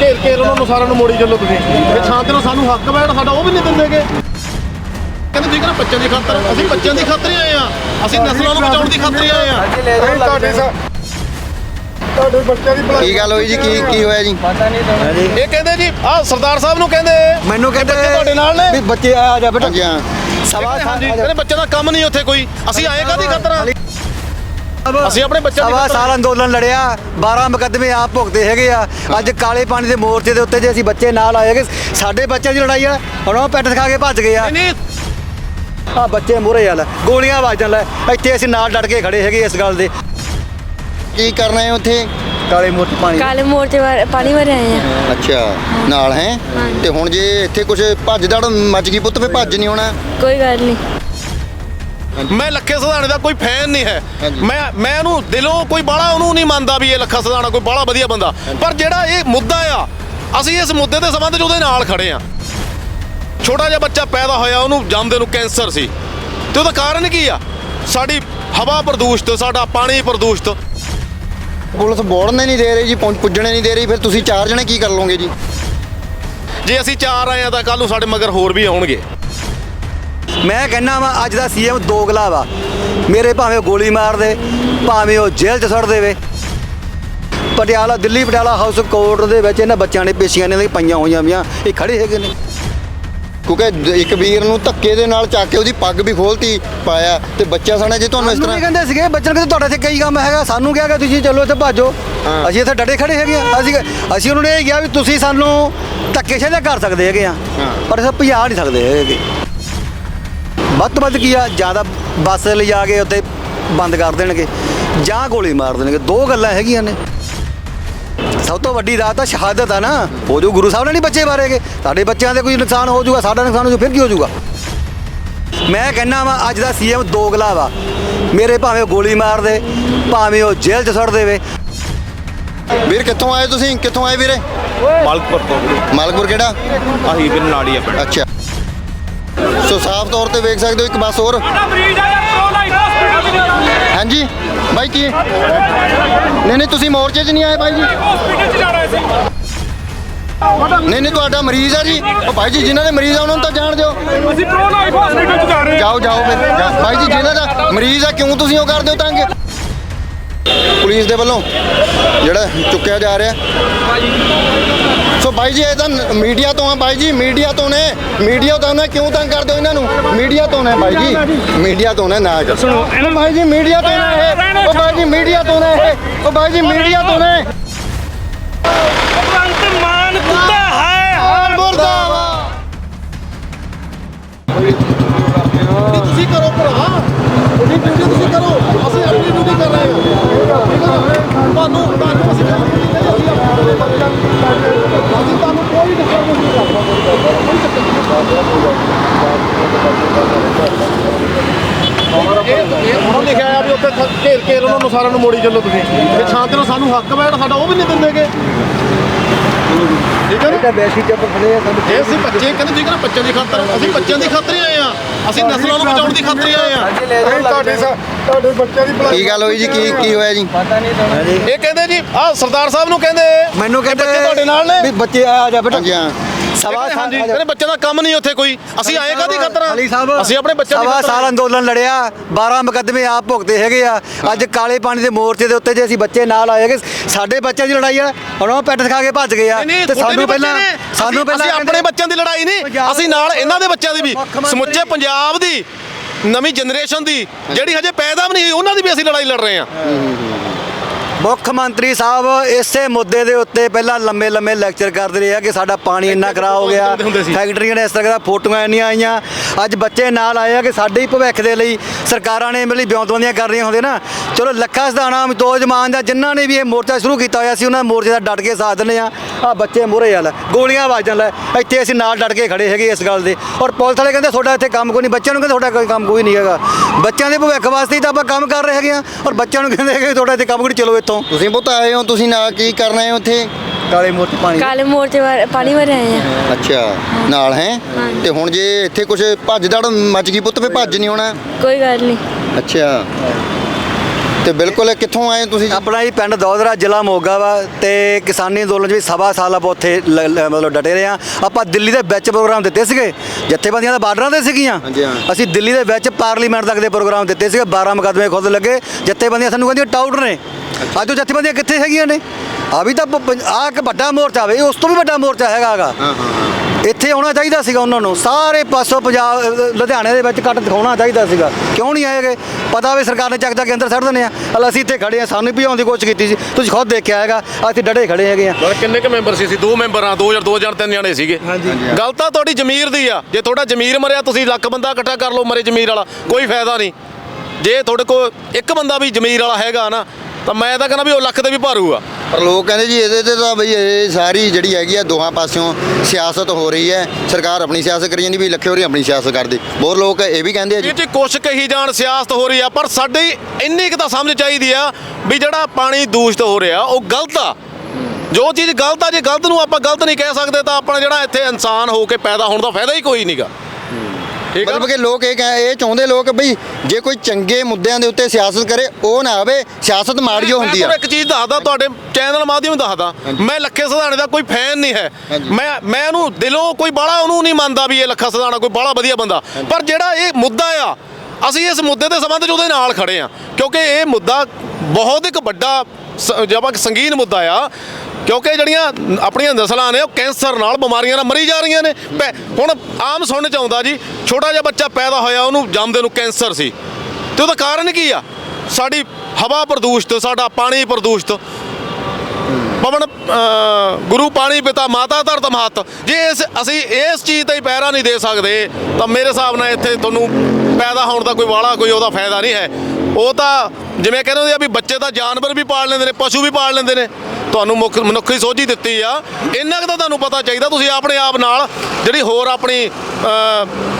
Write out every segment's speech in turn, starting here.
ਘੇਰ ਘੇਰ ਉਹਨਾਂ ਨੂੰ ਸਾਰਿਆਂ ਨੂੰ ਮੋੜੀ ਚੱਲੋ ਤੁਸੀਂ। ਤੇ ਸ਼ਾਂਤੀ ਨਾਲ ਸਾਨੂੰ ਹੱਕ ਬੈਠ ਸਾਡਾ ਉਹ ਵੀ ਨਹੀਂ ਦਿੰਦੇਗੇ। ਕਹਿੰਦੇ ਕਹਿੰਦੇ ਬੱਚਿਆਂ ਦੀ ਖਾਤਰ ਅਸੀਂ ਬੱਚਿਆਂ ਦੀ ਖਾਤਰ ਹੀ ਆਏ ਆ ਅਸੀਂ ਨਸਲਾਂ ਨੂੰ ਬਚਾਉਣ ਦੀ ਖਾਤਰ ਹੀ ਆਏ ਆ ਤੁਹਾਡੇ ਤੁਹਾਡੇ ਬੱਚਿਆਂ ਦੀ ਭਲਾਈ ਕੀ ਗੱਲ ਹੋਈ ਜੀ? ਕੀ ਕੀ ਹੋਇਆ ਜੀ? ਇਹ ਕਹਿੰਦੇ ਜੀ ਆਹ ਸਰਦਾਰ ਸਾਹਿਬ ਨੂੰ ਕਹਿੰਦੇ। ਮੈਨੂੰ ਕਹਿੰਦੇ ਬੱਚੇ ਤੁਹਾਡੇ ਨਾਲ ਨੇ। ਵੀ ਬੱਚੇ ਆ ਜਾ ਬੇਟਾ। ਸਵਾ ਹਾਂਜੀ ਕਹਿੰਦੇ ਬੱਚਿਆਂ ਦਾ ਕੰਮ ਨਹੀਂ ਉੱਥੇ ਕੋਈ। ਅਸੀਂ ਆਏ ਕਾਦੀ ਖਾਤਰ ਆ? ਅਸੀਂ ਆਪਣੇ ਬੱਚਿਆਂ ਦੀ ਸਵਾ ਖਾਤਰ ਸਾਲ ਅੰਦੋਲਨ ਲੜਿਆ 12 ਮੁਕੱਦਮੇ ਆਪ ਭੁਗਤੇ ਹੈਗੇ ਆ। ਅੱਜ ਕਾਲੇ ਪਾਣੀ ਦੇ ਮੋਰਚੇ ਦੇ ਉੱਤੇ ਜੇ ਅਸੀਂ ਬੱਚੇ ਨਾਲ ਆਏ ਹੈਗੇ ਸਾਡੇ ਬੱਚਿਆਂ ਦੀ ਲੜਾਈ ਆ ਹੁਣ ਉਹ ਪੈਟ ਖਾ ਕੇ ਭੱਜ ਗਏ ਆ। ਨਹੀਂ ਆ ਬੱਚੇ ਮੂਹਰੇ ਆ ਲੈ ਗੋਲੀਆਂ ਵੱਜਣ ਲੈ ਇੱਥੇ ਅਸੀਂ ਨਾਲ ਡਟ ਕੇ ਖੜੇ ਹੈਗੇ ਇਸ ਗੱਲ ਦੇ। ਕੀ ਕਰਨਾ ਹੈ ਉੱਥੇ? ਕਾਲੇ ਮੋਰਚੇ ਪਾਣੀ ਕਾਲੇ ਮੋਰਚੇ ਵਾਰ ਪਾਣੀ ਭਰੇ ਆਏ ਆ। ਅੱਛਾ ਨਾਲ ਹੈ? ਤੇ ਹੁਣ ਜੇ ਇੱਥੇ ਕੁਝ ਭੱਜ ਦੜ ਮੱਚ ਗਈ ਪੁੱਤ ਫੇ ਭੱਜ ਨਹੀਂ ਹੋਣਾ। ਕੋਈ ਗੱਲ ਨਹੀਂ। ਮੈਂ ਲੱਖੇ ਸਧਾਣੇ ਦਾ ਕੋਈ ਫੈਨ ਨਹੀਂ ਹੈ। ਮੈਂ ਮੈਂ ਉਹਨੂੰ ਦਿਲੋਂ ਕੋਈ ਬਾਹਲਾ ਉਹਨੂੰ ਨਹੀਂ ਮੰਨਦਾ ਵੀ ਇਹ ਲੱਖਾ ਸਧਾਣਾ ਕੋਈ ਬਾਹਲਾ ਵਧੀਆ ਬੰਦਾ। ਪਰ ਜਿਹੜਾ ਇਹ ਮੁੱਦਾ ਆ ਅਸੀਂ ਇਸ ਮੁੱਦੇ ਦੇ ਸੰਬੰਧ 'ਚ ਉਹਦੇ ਨਾਲ ਖੜੇ ਆ। ਛੋਟਾ ਜਿਹਾ ਬੱਚਾ ਪੈਦਾ ਹੋਇਆ ਉਹਨੂੰ ਜੰਮਦੇ ਨੂੰ ਕੈਂਸਰ ਸੀ। ਤੇ ਉਹਦਾ ਕਾਰਨ ਕੀ ਆ? ਸਾਡੀ ਹਵਾ ਪ੍ਰਦੂਸ਼ਿਤ ਸਾਡਾ ਪਾਣੀ ਪ੍ਰਦੂਸ਼ਿਤ। ਪੁਲਿਸ ਬੋੜਨੇ ਨਹੀਂ ਦੇ ਰਹੀ ਜੀ ਪਹੁੰਚ- ਪੁੱਜਣੇ ਨਹੀਂ ਦੇ ਰਹੀ ਫਿਰ ਤੁਸੀਂ ਚਾਰ ਜਣੇ ਕੀ ਕਰ ਲਓਗੇ ਜੀ? ਜੇ ਅਸੀਂ ਚਾਰ ਆਏ ਆ ਤਾਂ ਕੱਲ ਨੂੰ ਸਾਡੇ ਮਗਰ ਹੋਰ ਵੀ ਆਉਣਗੇ। ਮੈਂ ਕਹਿੰਦਾ ਵਾ ਅੱਜ ਦਾ ਸੀਐਮ ਦੋਗਲਾ ਵਾ। ਮੇਰੇ ਭਾਵੇਂ ਗੋਲੀ ਮਾਰ ਦੇ ਭਾਵੇਂ ਉਹ ਜੇਲ੍ਹ 'ਚ ਸੁੱਟ ਦੇਵੇ। ਪਟਿਆਲਾ ਦਿੱਲੀ ਪਟਿਆਲਾ ਹਾਊਸ ਕੋਰਟ ਦੇ ਵਿੱਚ ਇਹਨਾਂ ਬੱਚਿਆਂ ਨੇ ਪੇਸ਼ੀਆਂ ਨੇ ਪਈਆਂ ਹੋਈਆਂ ਵੀਆਂ। ਇਹ ਖੜੇ ਹੈਗੇ ਨੇ। ਕਿਉਂਕਿ ਇੱਕ ਵੀਰ ਨੂੰ ਧੱਕੇ ਦੇ ਨਾਲ ਚੱਕ ਕੇ ਉਹਦੀ ਪੱਗ ਵੀ ਖੋਲਤੀ ਪਾਇਆ ਤੇ ਬੱਚਾ ਸਾਡਾ ਜੇ ਤੁਹਾਨੂੰ ਇਸ ਤਰ੍ਹਾਂ ਕਹਿੰਦੇ ਸੀਗੇ ਬੱਚਨ ਕਹਿੰਦੇ ਤੁਹਾਡੇ ਇੱਥੇ ਕਈ ਕੰਮ ਹੈਗਾ ਸਾਨੂੰ ਕਿਹਾ ਕਿ ਤੁਸੀਂ ਚਲੋ ਇੱਥੇ ਭਾਜੋ। ਅਸੀਂ ਇੱਥੇ ਡਟੇ ਖੜੇ ਹੈਗੇ ਆ ਅਸੀਂ ਅਸੀਂ ਉਹਨਾਂ ਨੇ ਇਹ ਕਿਹਾ ਵੀ ਤੁਸੀਂ ਸਾਨੂੰ ਧੱਕੇ ਸ਼ਾਇਦ ਕਰ ਸਕਦੇ ਹੈਗੇ ਆ। ਪਰ ਅਸੀਂ ਭਜਾ ਨਹੀਂ ਸਕਦੇ ਹੈਗੇ। ਵੱਧ ਤੋਂ ਵੱਧ ਕੀ ਆ ਜ਼ਿਆਦਾ ਬੱਸ ਲਿਜਾ ਕੇ ਉੱਤੇ ਬੰਦ ਕਰ ਦੇਣਗੇ ਜਾਂ ਗੋਲੀ ਮਾਰ ਦੇਣਗੇ ਦੋ ਗੱਲਾਂ ਹੈਗੀਆਂ ਨੇ। ਸਭ ਤੋਂ ਵੱਡੀ ਰਾਤ ਤਾਂ ਸ਼ਹਾਦਤ ਆ ਨਾ। ਉਹ ਜੋ ਗੁਰੂ ਸਾਹਿਬ ਨੇ ਨਹੀਂ ਬੱਚੇ ਮਾਰੇਗੇ। ਸਾਡੇ ਬੱਚਿਆਂ ਦੇ ਕੋਈ ਨੁਕਸਾਨ ਹੋ ਜਾਊਗਾ ਸਾਡਾ ਨੁਕਸਾਨ ਹੋ ਜਾਊ ਫਿਰ ਕੀ ਹੋ ਜਾਊਗਾ? ਮੈਂ ਕਹਿੰਦਾ ਵਾ ਅੱਜ ਦਾ ਸੀਐਮ ਦੋਗਲਾ ਵਾ ਮੇਰੇ ਭਾਵੇਂ ਉਹ ਗੋਲੀ ਮਾਰ ਦੇ ਭਾਵੇਂ ਉਹ ਜੇਲ੍ਹ 'ਚ ਸੁੱਟ ਦੇਵੇ। ਵੀਰ ਕਿੱਥੋਂ ਆਏ ਤੁਸੀਂ? ਕਿੱਥੋਂ ਆਏ ਵੀਰੇ? ਮਾਲਕਪੁਰ ਤੋਂ। ਮਾਲਕਪੁਰ ਕਿਹੜਾ? ਆਹੀ ਬਿਨ ਨਾੜੀ ਆ ਅੱਛਾ। ਸੋ ਸਾਫ਼ ਤੌਰ ਤੇ ਵੇਖ ਸਕਦੇ ਹੋ ਇੱਕ ਬੱਸ ਹੋਰ। ਹਾਂਜੀ? ਬਾਈ ਕੀ? ਨਹੀਂ ਨਹੀਂ ਤੁਸੀਂ ਮੋਰਚੇ 'ਚ ਨਹੀਂ ਆਏ ਬਾਈ ਜੀ। ਨਹੀਂ ਨਹੀਂ ਤੁਹਾਡਾ ਮਰੀਜ਼ ਆ ਜੀ। ਉਹ ਭਾਈ ਜੀ ਜਿਨ੍ਹਾਂ ਦੇ ਮਰੀਜ਼ ਆ ਉਹਨਾਂ ਨੂੰ ਤਾਂ ਜਾਣ ਦਿਓ। ਅਸੀਂ ਪ੍ਰੋ ਲਾਈਫ ਹਸਪੀਟਲ ਚ ਜਾ ਰਹੇ ਜਾਓ ਜਾਓ ਫਿਰ। ਜਾ- ਭਾਈ ਜੀ ਜਿਨ੍ਹਾਂ ਦਾ ਮਰੀਜ਼ ਆ ਕਿਉਂ ਤੁਸੀਂ ਉਹ ਕਰਦੇ ਹੋ ਤੰਗ? ਪੁਲਿਸ ਦੇ ਵੱਲੋਂ ਜਿਹੜਾ ਚੁੱਕਿਆ ਜਾ ਰਿਹਾ। ਬਾਈ ਜੀ ਇਹ ਤਾਂ ਮੀਡੀਆ ਤੋਂ ਆ ਬਾਈ ਜੀ ਮੀਡੀਆ ਤੋਂ ਨੇ ਮੀਡੀਆ ਤੋਂ ਨੇ ਕਿਉਂ ਤੰਗ ਕਰਦੇ ਹੋ ਇਹਨਾਂ ਨੂੰ? ਮੀਡੀਆ ਤੋਂ ਨੇ ਬਾਈ ਜੀ ਮੀਡੀਆ ਤੋਂ ਨੇ ਨਾ ਸੁਣੋ ਇਹਨਾਂ ਬਾਈ ਜੀ ਮੀਡੀਆ ਤੋਂ ਨੇ ਇਹ। ਉਹ ਬਾਈ ਜੀ ਮੀਡੀਆ ਤੋਂ ਨੇ ਇਹ। ਉਹ ਬਾਈ ਜੀ ਮੀਡੀਆ ਤੋਂ ਨੇ। ਭਗਵੰਤ ਮਾਨ ਕੁੱਤਾ ਹੈ ਹਾਲ ਮੁਰਦਾਬਾਦ। ਤੁਸੀਂ ਕਰੋ ਭਰਾ। ਤੁਸੀਂ ਡਿਊਟੀ ਤੁਸੀਂ ਕਰੋ। ਅਸੀਂ ਆਪਣੀ ਡਿਊਟੀ ਕਰ ਰਹੇ ਹਾਂ। ਠੀਕ ਹੈ ਤੁਹਾਨੂੰ ਅਸੀਂ ਅਸੀਂ ਆਪਣੇ ਬੱਚਿਆਂ ਨੂੰ ਅਸੀਂ ਤੁਹਾਨੂੰ ਕੋਈ ਡਿਸਟਰਬੈਂਸ ਨਹੀਂ ਕਰਦਾ ਇਹ ਹੁਣ ਲਿਖਿਆ ਆ ਵੀ ਉੱਥੇ ਘੇਰ ਘੇਰ ਉਹਨਾਂ ਨੂੰ ਸਾਰਿਆਂ ਨੂੰ ਮੋੜੀ ਚੱਲੋ ਤੁਸੀਂ। ਤੇ ਸ਼ਾਂਤੀ ਨਾਲ ਸਾਨੂੰ ਹੱਕ ਬੈਠ ਸਾਡਾ ਉਹ ਵੀ ਨਹੀਂ ਦਿੰਦੇਗੇ। ਠੀਕ ਹੈ ਨਾ? ਬੈਠੀ ਚੁੱਪ ਖੜੇ ਆ ਜੇ ਅਸੀਂ ਬੱਚੇ ਕਹਿੰਦੇ ਤੁਸੀਂ ਕਹਿੰਦੇ ਬੱਚਿਆਂ ਦੀ ਖਾਤਰ ਅਸੀਂ ਬੱਚਿਆਂ ਦੀ ਖਾਤਰ ਹੀ ਆਏ ਆ। ਅਸੀਂ ਨਸਲਾਂ ਨੂੰ ਬਚਾਉਣ ਦੀ ਖਾਤਰ ਹੀ ਆਏ ਆ। ਤੁਹਾਡੇ ਤੁਹਾਡੇ ਬੱਚਿਆਂ ਦੀ ਭਲਾਈ ਕੀ ਗੱਲ ਹੋਈ ਜੀ? ਕੀ ਕੀ ਹੋਇਆ ਜੀ? ਇਹ ਕਹਿੰਦੇ ਜੀ ਆਹ ਸਰਦਾਰ ਸਾਹਿਬ ਨੂੰ ਕਹਿੰਦੇ ਮੈਨੂੰ ਕਹਿੰਦੇ ਬੱਚੇ ਤੁਹਾਡੇ ਨਾਲ ਨੇ? ਵੀ ਬੱਚੇ ਆ ਜਾ ਬੇਟਾ। ਹਾਂਜੀ ਹਾਂ। ਸਵਾ ਸਾਲ ਹਾਂਜੀ ਕਹਿੰਦੇ ਬੱਚਿਆਂ ਦਾ ਕੰਮ ਨਹੀਂ ਉੱਥੇ ਕੋਈ। ਅਸੀਂ ਆਏ ਕਾਦੀ ਖਾਤਰ ਆ? ਅਲੀ ਸਾਹਿਬ ਅਸੀਂ ਆਪਣੇ ਬੱਚਿਆਂ ਦੀ ਸਵਾ ਸਾਲ ਅੰਦੋਲਨ ਲੜਿਆ 12 ਮੁਕੱਦਮੇ ਆਪ ਭੁਗਤੇ ਹੈਗੇ ਆ। ਅੱਜ ਕਾਲੇ ਪਾਣੀ ਦੇ ਮੋਰਚੇ ਦੇ ਉੱਤੇ ਜੇ ਅਸੀਂ ਬੱਚੇ ਨਾਲ ਆਏ ਹੈਗੇ ਸਾਡੇ ਬੱਚਿਆਂ ਦੀ ਲੜਾਈ ਆ ਹੁਣ ਉਹ ਪੈਟ ਖਾ ਕੇ ਭੱਜ ਗਏ ਆ। ਤੇ ਸਾਨੂੰ ਬੱਚੇ ਪਹਿਲਾਂ। ਸਾਨੂੰ ਪਹਿਲਾਂ ਅਸੀਂ ਆਪਣੇ ਬੱਚਿਆਂ ਦੀ ਲੜਾਈ ਨਹੀਂ। ਅਸੀਂ ਨਾਲ ਇਹਨਾਂ ਦੇ ਬੱਚਿਆਂ ਦੀ ਵੀ। ਸਮੁੱਚੇ ਪੰਜਾਬ ਦੀ। ਨਵੀਂ ਜਨਰੇਸ਼ਨ ਦੀ ਜਿਹੜੀ ਹਜੇ ਪੈਦਾ ਵੀ ਨਹੀਂ ਹੋਈ, ਉਹਨਾਂ ਦੀ ਵੀ ਅਸੀਂ ਲੜਾਈ ਲੜ ਰਹੇ ਹਾਂ। ਮੁੱਖ ਮੰਤਰੀ ਸਾਹਿਬ ਇਸੇ ਮੁੱਦੇ ਦੇ ਉੱਤੇ ਪਹਿਲਾਂ ਲੰਮੇ ਲੰਮੇ ਲੈਕਚਰ ਕਰਦੇ ਰਹੇ ਆ ਕਿ ਸਾਡਾ ਪਾਣੀ ਇੰਨਾ ਖਰਾਬ ਹੋ ਗਿਆ। ਫੈਕਟਰੀਆਂ ਨੇ ਇਸ ਤਰ੍ਹਾਂ ਦਾ ਫੋਟੋਆਂ ਇੰਨੀਆਂ ਆਈਆਂ। ਅੱਜ ਬੱਚੇ ਨਾਲ ਆਏ ਆ ਕਿ ਸਾਡੇ ਹੀ ਭਵਿੱਖ ਦੇ ਲਈ ਸਰਕਾਰਾਂ ਨੇ ਮਿਲੀ ਬਿਉਂਤਬੰਦੀਆਂ ਕਰ ਰਹੀਆਂ ਹੁੰਦੇ ਨਾ। ਚਲੋ ਲੱਖਾ ਸਦਾਣਾ ਅਮਿਤੋਜ ਮਾਨ ਦਾ ਜਿਨ੍ਹਾਂ ਨੇ ਵੀ ਇਹ ਮੋਰਚਾ ਸ਼ੁਰੂ ਕੀਤਾ ਹੋਇਆ ਸੀ ਉਹਨਾਂ ਮੋਰਚੇ ਦਾ ਡਟ ਕੇ ਸਾਥ ਦਿੰਦੇ ਆ। ਆ ਬੱਚੇ ਮੂਹਰੇ ਆ ਲੈ ਗੋਲੀਆਂ ਵੱਜਣ ਲੈ। ਇੱਥੇ ਅਸੀਂ ਨਾਲ ਡਟ ਕੇ ਖੜੇ ਹੈਗੇ ਇਸ ਗੱਲ ਦੇ। ਔਰ ਪੁਲਿਸ ਵਾਲੇ ਕਹਿੰਦੇ ਤੁਹਾਡਾ ਇੱਥੇ ਕੰਮ ਕੋਈ ਨਹੀਂ ਬੱਚਿਆਂ ਨੂੰ ਕਹਿੰਦੇ ਤੁਹਾਡਾ ਕੋਈ ਕੰਮ ਕੋਈ ਨਹੀਂ ਹੈਗਾ। ਬੱਚਿਆਂ ਦੇ ਭਵਿੱਖ ਵਾਸਤੇ ਤਾਂ ਆਪਾਂ ਕੰਮ ਕਰ ਰਹੇ ਹੈਗੇ ਆ। ਔਰ ਬੱਚਿਆਂ ਨੂੰ ਕਹਿੰਦੇ ਹੈਗੇ ਤੁਹਾਡਾ ਇੱਥੇ ਕੰਮ ਕੋਈ ਚਲੋ ਇੱਥੋਂ ਤੁਸੀਂ ਪੁੱਤ ਆਏ ਹੋ ਤੁਸੀਂ ਨਾ ਕੀ ਕਰਨਾ ਹੈ ਉੱਥੇ ਕਾਲੇ ਮੋਤੀ ਪਾਣੀ ਕਾਲੇ ਮੋਰਚੇ ਵਾਰ ਪਾਣੀ ਭਰੇ ਆਏ ਆ। ਅੱਛਾ ਨਾਲ ਹੈ। ਤੇ ਹੁਣ ਜੇ ਇੱਥੇ ਕੁਝ ਭੱਜ ਦੜ ਮੱਚ ਗਈ ਪੁੱਤ ਫੇ ਭੱਜ ਨਹੀਂ ਹੋਣਾ। ਕੋਈ ਗੱਲ ਨਹੀਂ। ਅੱਛਾ। ਤੇ ਬਿਲਕੁਲ ਕਿੱਥੋਂ ਆਏ ਤੁਸੀਂ? ਜੀ? ਆਪਣਾ ਹੀ ਪਿੰਡ ਦੌਦਰਾ ਜ਼ਿਲ੍ਹਾ ਮੋਗਾ ਵਾ ਤੇ ਕਿਸਾਨੀ ਅੰਦੋਲਨ 'ਚ ਵੀ ਸਵਾ ਸਾਲ ਆਪਾਂ ਉੱਥੇ ਲ- ਲ- ਮਤਲਬ ਡਟੇ ਰਹੇ ਆ ਆਪਾਂ ਦਿੱਲੀ ਦੇ ਵਿੱਚ ਪ੍ਰੋਗਰਾਮ ਦਿੱਤੇ ਸੀਗੇ। ਜੱਥੇਬੰਦੀਆਂ ਦਾ ਬਾਰਡਰਾਂ ਤੇ ਸੀਗੀਆਂ। ਹਾਂਜੀ, ਹਾਂ। ਅਸੀਂ ਦਿੱਲੀ ਦੇ ਵਿੱਚ ਪਾਰਲੀਮੈਂਟ ਤੱਕ ਦੇ ਪ੍ਰੋਗਰਾਮ ਦਿੱਤੇ ਸੀਗੇ। 12 ਮੁਕੱਦਮੇ ਖੁਦ ਲੱਗੇ। ਜੱਥੇਬੰਦੀਆਂ ਸਾਨੂੰ ਕਹਿੰਦੀਆਂ ਟਾਊਟ ਨੇ। ਅੱਜ ਉਹ ਜੱਥੇਬੰਦੀਆਂ ਕਿੱਥੇ ਹੈਗੀਆਂ ਨੇ? ਆ ਵੀ ਤਾਂ ਆ ਇੱਕ ਵੱਡਾ ਮੋਰਚਾ ਵੇ ਉਸ ਤੋਂ ਵੀ ਵੱਡਾ ਮੋਰਚਾ ਹੈਗਾ ਹੈਗਾ ਹਾਂ ਹਾਂ ਹਾਂ। ਇੱਥੇ ਆਉਣਾ ਚਾਹੀਦਾ ਸੀਗਾ ਉਹਨਾਂ ਨੂੰ। ਸਾਰੇ ਪਾਸੋਂ ਪੰਜਾਬ ਲੁਧਿਆਣੇ ਦੇ ਵਿੱਚ ਕੱਟ ਦਿਖਾਉਣਾ ਚਾਹੀਦਾ ਸੀਗਾ। ਕਿਉਂ ਨਹੀਂ ਆਏਗੇ ਪਤਾ ਵੀ ਸਰਕਾਰ ਨੇ ਚੱਕ ਚੱਕ ਕੇ ਅੰਦਰ ਸੱਟ ਦਿੰਦੇ ਆ। ਹਲ ਅਸੀਂ ਇੱਥੇ ਖੜੇ ਆ ਸਾਨੂੰ ਵੀ ਭਜਾਉਣ ਦੀ ਕੋਸ਼ਿਸ਼ ਕੀਤੀ ਸੀ। ਤੁਸੀਂ ਖੁਦ ਦੇਖਿਆ ਹੈਗਾ ਅਸੀਂ ਡੜੇ ਖੜੇ ਹੈਗੇ ਆ। ਕਿੰਨੇ ਕ ਮੈਂਬਰ ਸੀ ਅਸੀਂ? ਦੋ ਮੈਂਬਰ ਆ ਦੋ ਜਾਂ ਦੋ ਜਾਂ ਤਿੰਨ ਜਣੇ ਸੀਗੇ। ਹਾਂਜੀ। ਗੱਲ ਤਾਂ ਤੁਹਾਡੀ ਜ਼ਮੀਰ ਦੀ ਆ। ਜੇ ਤੁਹਾਡਾ ਜ਼ਮੀਰ ਮਰਿਆ ਤੁਸੀਂ ਲੱਖ ਬੰਦਾ ਇਕੱਠਾ ਕਰ ਲਓ ਮਰੇ ਜ਼ਮੀਰ ਵਾਲਾ। ਕੋਈ ਫਾਇਦਾ ਨਹੀਂ। ਜੇ ਤੁਹਾਡੇ ਕੋਲ ਇੱਕ ਬੰਦਾ ਵੀ ਜ਼ਮੀਰ ਵਾਲਾ ਹੈਗਾ ਨਾ ਤਾਂ ਮੈਂ ਤਾਂ ਕਹਿੰਦਾ ਵੀ ਉਹ ਲੱਖ ਤੇ ਵੀ ਭਾਰੂ ਆ ਪਰ ਲੋਕ ਕਹਿੰਦੇ ਜੀ ਇਹਦੇ ਤੇ ਤਾਂ ਬਈ ਇਹ ਸਾਰੀ ਜਿਹੜੀ ਹੈਗੀ ਆ ਦੋਹਾਂ ਪਾਸਿਓਂ ਸਿਆਸਤ ਹੋ ਰਹੀ ਹੈ। ਸਰਕਾਰ ਆਪਣੀ ਸਿਆਸਤ ਕਰੀ ਜਾਂਦੀ ਵੀ ਲੱਖੇ ਹੋਰੀ ਆਪਣੀ ਸਿਆਸਤ ਕਰਦੀ। ਬਹੁਤ ਲੋਕ ਇਹ ਵੀ ਕਹਿੰਦੇ ਆ ਜੀ। ਜੀ ਕੁਛ ਕਹੀ ਜਾਣ ਸਿਆਸਤ ਹੋ ਰਹੀ ਆ ਪਰ ਸਾਡੀ ਇੰਨੀ ਕੁ ਤਾਂ ਸਮਝ ਚਾਹੀਦੀ ਆ ਵੀ ਜਿਹੜਾ ਪਾਣੀ ਦੂਸ਼ਿਤ ਹੋ ਰਿਹਾ ਉਹ ਗਲਤ ਆ। ਜੋ ਚੀਜ਼ ਗਲਤ ਆ ਜੇ ਗਲਤ ਨੂੰ ਆਪਾਂ ਗਲਤ ਨਹੀਂ ਕਹਿ ਸਕਦੇ ਤਾਂ ਆਪਣਾ ਜਿਹੜਾ ਇੱਥੇ ਇਨਸਾਨ ਹੋ ਕੇ ਪੈਦਾ ਹੋਣ ਦਾ ਫਾਇਦਾ ਹੀ ਕੋਈ ਨਹੀਂਗਾ ਮਤਲਬ ਕਿ ਲੋਕ ਇਹ ਕਹਿ- ਇਹ ਚਾਹੁੰਦੇ ਲੋਕ ਬਈ ਜੇ ਕੋਈ ਚੰਗੇ ਮੁੱਦਿਆਂ ਦੇ ਉੱਤੇ ਸਿਆਸਤ ਕਰੇ ਉਹ ਨਾ ਆਵੇ ਸਿਆਸਤ ਮਾੜੀ ਓ ਹੁੰਦੀ ਮੈਂ ਆ। ਤੁਹਾਨੂੰ ਇੱਕ ਚੀਜ਼ ਦੱਸਦਾ ਤੁਹਾਡੇ ਚੈਨਲ ਮਾਧਿਅਮ ਦੱਸਦਾ। ਮੈਂ ਲੱਖੇ ਸਧਾਣੇ ਦਾ ਕੋਈ ਫੈਨ ਨਹੀਂ ਹੈ। ਹਾਂਜੀ। ਮੈਂ ਮੈਂ ਉਹਨੂੰ ਦਿਲੋਂ ਕੋਈ ਬਾਹਲਾ ਉਹਨੂੰ ਨਹੀਂ ਮੰਨਦਾ ਵੀ ਇਹ ਲੱਖਾ ਸਧਾਣਾ ਕੋਈ ਬਾਹਲਾ ਵਧੀਆ ਬੰਦਾ। ਪਰ ਜਿਹੜਾ ਇਹ ਮੁੱਦਾ ਆ ਅਸੀਂ ਇਸ ਮੁੱਦੇ ਦੇ ਸੰਬੰਧ 'ਚ ਉਹਦੇ ਨਾਲ ਖੜੇ ਆ। ਕਿਉਂਕਿ ਇਹ ਮੁੱਦਾ ਬਹੁਤ ਇੱਕ ਵੱਡਾ ਸ- ਜੇ ਸੰਗੀਨ ਮੁੱਦਾ ਆ, ਕਿਉਂਕਿ ਜਿਹੜੀਆਂ ਆਪਣੀਆਂ ਨਸਲਾਂ ਨੇ, ਉਹ ਕੈਂਸਰ ਨਾਲ ਬਿਮਾਰੀਆਂ ਨਾਲ ਮਰੀ ਜਾ ਰਹੀਆਂ ਨੇ। ਪੈ- ਹੁਣ ਆਮ ਸੁਣਨ ਚ ਆਉਂਦਾ ਜੀ, ਛੋਟਾ ਜਿਹਾ ਬੱਚਾ ਪੈਦਾ ਹੋਇਆ, ਉਹਨੂੰ ਜੰਮਦੇ ਨੂੰ ਕੈਂਸਰ ਸੀ। ਤੇ ਉਹਦਾ ਕਾਰਨ ਕੀ ਆ? ਸਾਡੀ ਹਵਾ ਪ੍ਰਦੂਸ਼ਿਤ, ਸਾਡਾ ਪਾਣੀ ਪ੍ਰਦੂਸ਼ਿਤ। ਪਵਨ ਗੁਰੂ ਪਾਣੀ ਪਿਤਾ ਮਾਤਾ ਧਰਤ ਮਹਤ। ਜੇ ਇਸ, ਅਸੀਂ ਇਸ ਚੀਜ਼ ਤੇ ਹੀ ਪਹਿਰਾ ਨਹੀਂ ਦੇ ਸਕਦੇ, ਤਾਂ ਮੇਰੇ ਹਿਸਾਬ ਨਾਲ ਇੱਥੇ ਤੁਹਾਨੂੰ ਪੈਦਾ ਹੋਣ ਦਾ ਕੋਈ ਵਾਲਾ, ਕੋਈ ਉਹਦਾ ਫਾਇਦਾ ਨਹੀਂ ਹੈ। ਉਹ ਤਾਂ ਜਿਵੇਂ ਕਹਿੰਦੇ ਹੁੰਦੇ ਆ ਵੀ ਬੱਚੇ ਤਾਂ ਜਾਨਵਰ ਵੀ ਪਾਲ ਲੈਂਦੇ ਨੇ, ਪਸ਼ੂ ਵੀ ਪਾਲ ਲੈਂਦੇ ਨੇ। ਤੁਹਾਨੂੰ ਮੁੱਖ ਮਨੁੱਖੀ ਸੋਝੀ ਦਿੱਤੀ ਆ। ਇੰਨਾ ਕੁ ਤਾਂ ਤੁਹਾਨੂੰ ਪਤਾ ਚਾਹੀਦਾ ਤੁਸੀਂ ਆਪਣੇ ਆਪ ਨਾਲ ਜਿਹੜੀ ਹੋਰ ਆਪਣੀ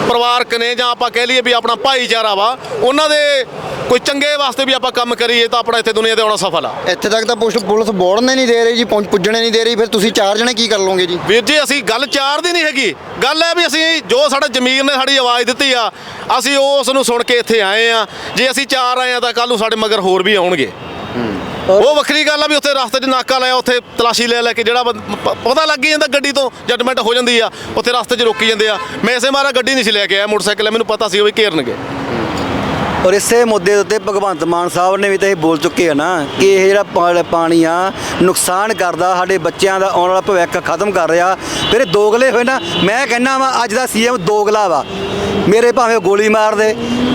ਪਰਿਵਾਰਕ ਨੇ ਜਾਂ ਆਪਾਂ ਕਹਿ ਲਈਏ ਵੀ ਆਪਣਾ ਭਾਈਚਾਰਾ ਵਾ ਉਹਨਾਂ ਦੇ ਕੋਈ ਚੰਗੇ ਵਾਸਤੇ ਵੀ ਆਪਾਂ ਕੰਮ ਕਰੀਏ ਤਾਂ ਆਪਣਾ ਇੱਥੇ ਦੁਨੀਆ ਤੇ ਆਉਣਾ ਸਫਲ ਆ। ਇੱਥੇ ਤੱਕ ਤਾਂ ਪੁਲਿਸ ਪੁਲਿਸ ਬੋੜਨੇ ਨਹੀਂ ਦੇ ਰਹੀ ਜੀ ਪੁੱਜਣੇ ਨਹੀਂ ਦੇ ਰਹੀ ਫਿਰ ਤੁਸੀਂ ਚਾਰ ਜਣੇ ਕੀ ਕਰ ਲਓਗੇ ਜੀ? ਵੀਰ ਜੀ ਅਸੀਂ ਗੱਲ ਚਾਰ ਦੀ ਨਹੀਂ ਹੈਗੀ। ਗੱਲ ਹੈ ਵੀ ਅਸੀਂ ਜੋ ਸਾਡਾ ਜ਼ਮੀਰ ਨੇ ਸਾਡੀ ਆਵਾਜ਼ ਦਿੱਤੀ ਆ ਅਸੀਂ ਉਸ ਨੂੰ ਸੁਣ ਕੇ ਇੱਥੇ ਆਏ ਆ। ਜੇ ਅਸੀਂ ਚਾਰ ਆਏ ਆ ਤਾਂ ਕੱਲ ਨੂੰ ਸਾਡੇ ਮਗਰ ਹੋਰ ਵੀ ਆਉਣਗੇ। ਉਹ ਵੱਖਰੀ ਗੱਲ ਆ ਵੀ ਉੱਥੇ ਰਸਤੇ 'ਚ ਨਾਕਾ ਲਾਇਆ ਉੱਥੇ ਤਲਾਸ਼ੀ ਲੈ ਲੈ ਕੇ ਜਿਹੜਾ ਬੰਦ- ਪ- ਪਤਾ ਲੱਗ ਹੀ ਜਾਂਦਾ ਗੱਡੀ ਤੋਂ ਜੱਜਮੈਂਟ ਹੋ ਜਾਂਦੀ ਆ ਉੱਥੇ ਰਸਤੇ 'ਚ ਰੋਕੀ ਜਾਂਦੇ ਆ। ਮੈਂ ਇਸੇ ਮਾਰਾ ਗੱਡੀ ਨਹੀਂ ਸੀ ਲੈ ਕੇ ਆਇਆ ਮੋਟਰਸਾਈਕਲ ਹੈ, ਮੈਨੂੰ ਪਤਾ ਸੀ ਉਹ ਵੀ ਘੇਰਨਗੇ। ਔਰ ਇਸੇ ਮੁੱਦੇ ਦੇ ਉੱਤੇ ਭਗਵੰਤ ਮਾਨ ਸਾਹਿਬ ਨੇ ਵੀ ਤਾਂ ਇਹ ਬੋਲ ਚੁੱਕੇ ਆ ਨਾ ਕਿ ਇਹ ਜਿਹੜਾ ਪਾ- ਪਾਣੀ ਆ ਨੁਕਸਾਨ ਕਰਦਾ ਸਾਡੇ ਬੱਚਿਆਂ ਦਾ ਆਉਣ ਵਾਲਾ ਭਵਿੱਖ ਖਤਮ ਕਰ ਰਿਹਾ। ਫਿਰ ਇਹ ਦੋਗਲੇ ਹੋਏ ਨਾ ਮੈਂ ਕਹਿੰਦਾ ਵਾ ਅੱਜ ਦਾ ਸੀਐਮ ਦੋਗਲਾ ਵਾ। ਮੇਰੇ ਭਾਵੇਂ ਗੋਲੀ ਮਾਰ ਦੇ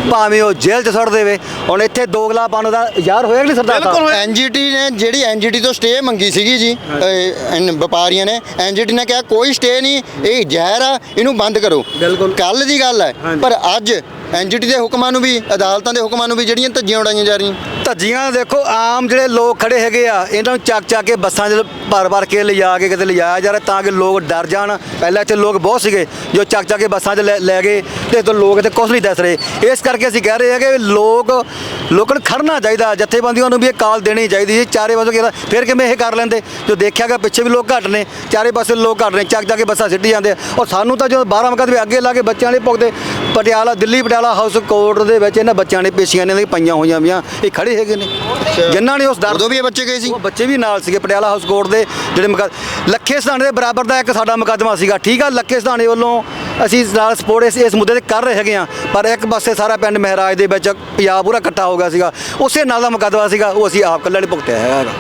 ਭਾਵੇਂ ਉਹ ਜੇਲ੍ਹ 'ਚ ਸੁੱਟ ਦੇਵੇ ਹੁਣ ਇੱਥੇ ਦੋਗਲਾ ਪਾਣ ਦਾ ਯਾਰ ਹੋਇਆ ਕਿ ਨਹੀਂ ਸਰਦਾਰ ਸਾਹਿਬ ਬਿਲਕੁਲ। ਐਨਜੀਟੀ ਨੇ ਜਿਹੜੀ ਐਨਜੀਟੀ ਤੋਂ ਸਟੇ ਮੰਗੀ ਸੀਗੀ ਜੀ ਅਹ, ਇਨ ਵਪਾਰੀਆਂ ਨੇ ਐਨਜੀਟੀ ਨੇ ਕਿਹਾ ਕੋਈ ਸਟੇ ਨਹੀਂ ਇਹ ਜ਼ਹਿਰ ਆ ਇਹਨੂੰ ਬੰਦ ਕਰੋ ਬਿਲਕੁਲ। ਕੱਲ ਦੀ ਗੱਲ ਹੈ ਹਾਂਜੀ। ਪਰ ਅੱਜ ਐਨਜੀਟੀ ਦੇ ਹੁਕਮਾਂ ਨੂੰ ਵੀ ਅਦਾਲਤਾਂ ਦੇ ਹੁਕਮਾਂ ਨੂੰ ਵੀ ਜਿਹੜੀਆਂ ਧੱਜੀਆਂ ਉਡਾਈਆਂ ਜਾ ਰਹੀਆਂ ਧੱਜੀਆਂ ਦੇਖੋ, ਆਮ ਜਿਹੜੇ ਲੋਕ ਖੜੇ ਹੈਗੇ ਆ, ਇਹਨਾਂ ਨੂੰ ਚੱਕ ਚੱਕ ਕੇ ਬੱਸਾਂ 'ਚ ਭਰ ਭਰ ਕੇ ਲਿਜਾ ਕੇ ਕਿਤੇ ਲਿਜਾਇਆ ਜਾ ਰਿਹਾ ਤਾਂ ਕਿ ਲੋਕ ਡਰ ਜਾਣ। ਪਹਿਲਾਂ ਇੱਥੇ ਲੋਕ ਬਹੁਤ ਸੀਗੇ, ਜੋ ਚੱਕ ਚੱਕ ਕੇ ਬੱਸਾਂ 'ਚ ਲੈ ਲੈ ਗਏ ਤੇ ਤੋਂ ਲੋਕ ਇੱਥੇ ਕੁਛ ਨਹੀਂ ਦੱਸ ਰਹੇ। ਇਸ ਕਰਕੇ ਅਸੀਂ ਕਹਿ ਰਹੇ ਹਾਂ ਕਿ ਲੋਕ ਲੋਕਾਂ ਨੂੰ ਖੜਨਾ ਚਾਹੀਦਾ, ਜਥੇਬੰਦੀਆਂ ਨੂੰ ਵੀ ਇਹ ਕਾਲ ਦੇਣੀ ਚਾਹੀਦੀ ਹੈ ਚਾਰੇ ਪਾਸੇ ਕਿਹਦਾ ਫਿਰ ਕਿਵੇਂ ਇਹ ਕਰ ਲੈਂਦੇ? ਜੋ ਦੇਖਿਆ ਗਿਆ ਪਿੱਛੇ ਵੀ ਲੋਕ ਘੱਟ ਨੇ, ਚਾਰੇ ਪਾਸੇ ਲੋਕ ਘੱਟ ਨੇ, ਚੱਕ ਚੱਕ ਕੇ ਬੱਸਾਂ ਸਿੱਟੀ ਜਾਂਦੇ ਆ। ਔਰ ਸਾਨੂੰ ਤਾਂ ਜਦੋਂ 12 ਮੁਕੱਦਮੇ ਅੱਗੇ ਲਾ ਕੇ ਬੱਚਿਆਂ ਦੇ ਭੁਗਤੇ, ਪਟਿਆਲਾ, ਦਿੱਲੀ ਪਟਿਆਲਾ ਹਾਊਸ ਕੋਰਟ ਦੇ ਵਿੱਚ ਇਹਨਾਂ ਬੱਚਿਆਂ ਨੇ ਪੇਸ਼ੀਆਂ ਨੇ ਪਈਆਂ ਹੋਈਆਂ ਵੀਆਂ, ਇਹ ਖੜੇ ਹੈਗੇ ਨੇ। ਜਿਨ੍ਹਾਂ ਨੇ ਉਸ ਦਰ ਉਦੋਂ ਵੀ ਇਹ ਬੱਚੇ ਗਏ ਸੀ? ਉਹ ਬੱਚੇ ਵੀ ਨਾਲ ਸੀਗੇ ਪਟਿਆਲਾ ਹਾਊਸ ਕੋਰਟ ਦੇ ਜਿਹੜੇ ਲੱਖੇ ਸਧਾਣੇ ਦੇ ਬਰਾਬਰ ਦਾ ਇੱਕ ਸਾਡਾ ਮੁਕੱਦਮਾ ਸੀਗਾ। ਠੀਕ ਆ ਲੱਖੇ ਸਧਾਣੇ ਵੱਲੋਂ ਅਸੀਂ ਨਾਲ ਸਪੋਰਟ ਇਸ ਇਸ ਮੁੱਦੇ ਤੇ ਕਰ ਰਹੇ ਹੈਗੇ ਆ ਪਰ ਇੱਕ ਪਾਸੇ ਸਾਰਾ ਪਿੰਡ ਮਹਿਰਾਜ ਦੇ ਵਿੱਚ ਪੰਜਾਬ ਪੂਰਾ ਇਕੱਠਾ ਹੋ ਗਿਆ ਸੀਗਾ ਉਸੇ ਨਾਲ ਦਾ ਮੁਕੱਦਮਾ ਸੀਗਾ ਉਹ ਅਸੀਂ ਆਪ ਇਕੱਲੇ ਨੇ ਭੁਗਤਿਆ ਹੈਗਾ।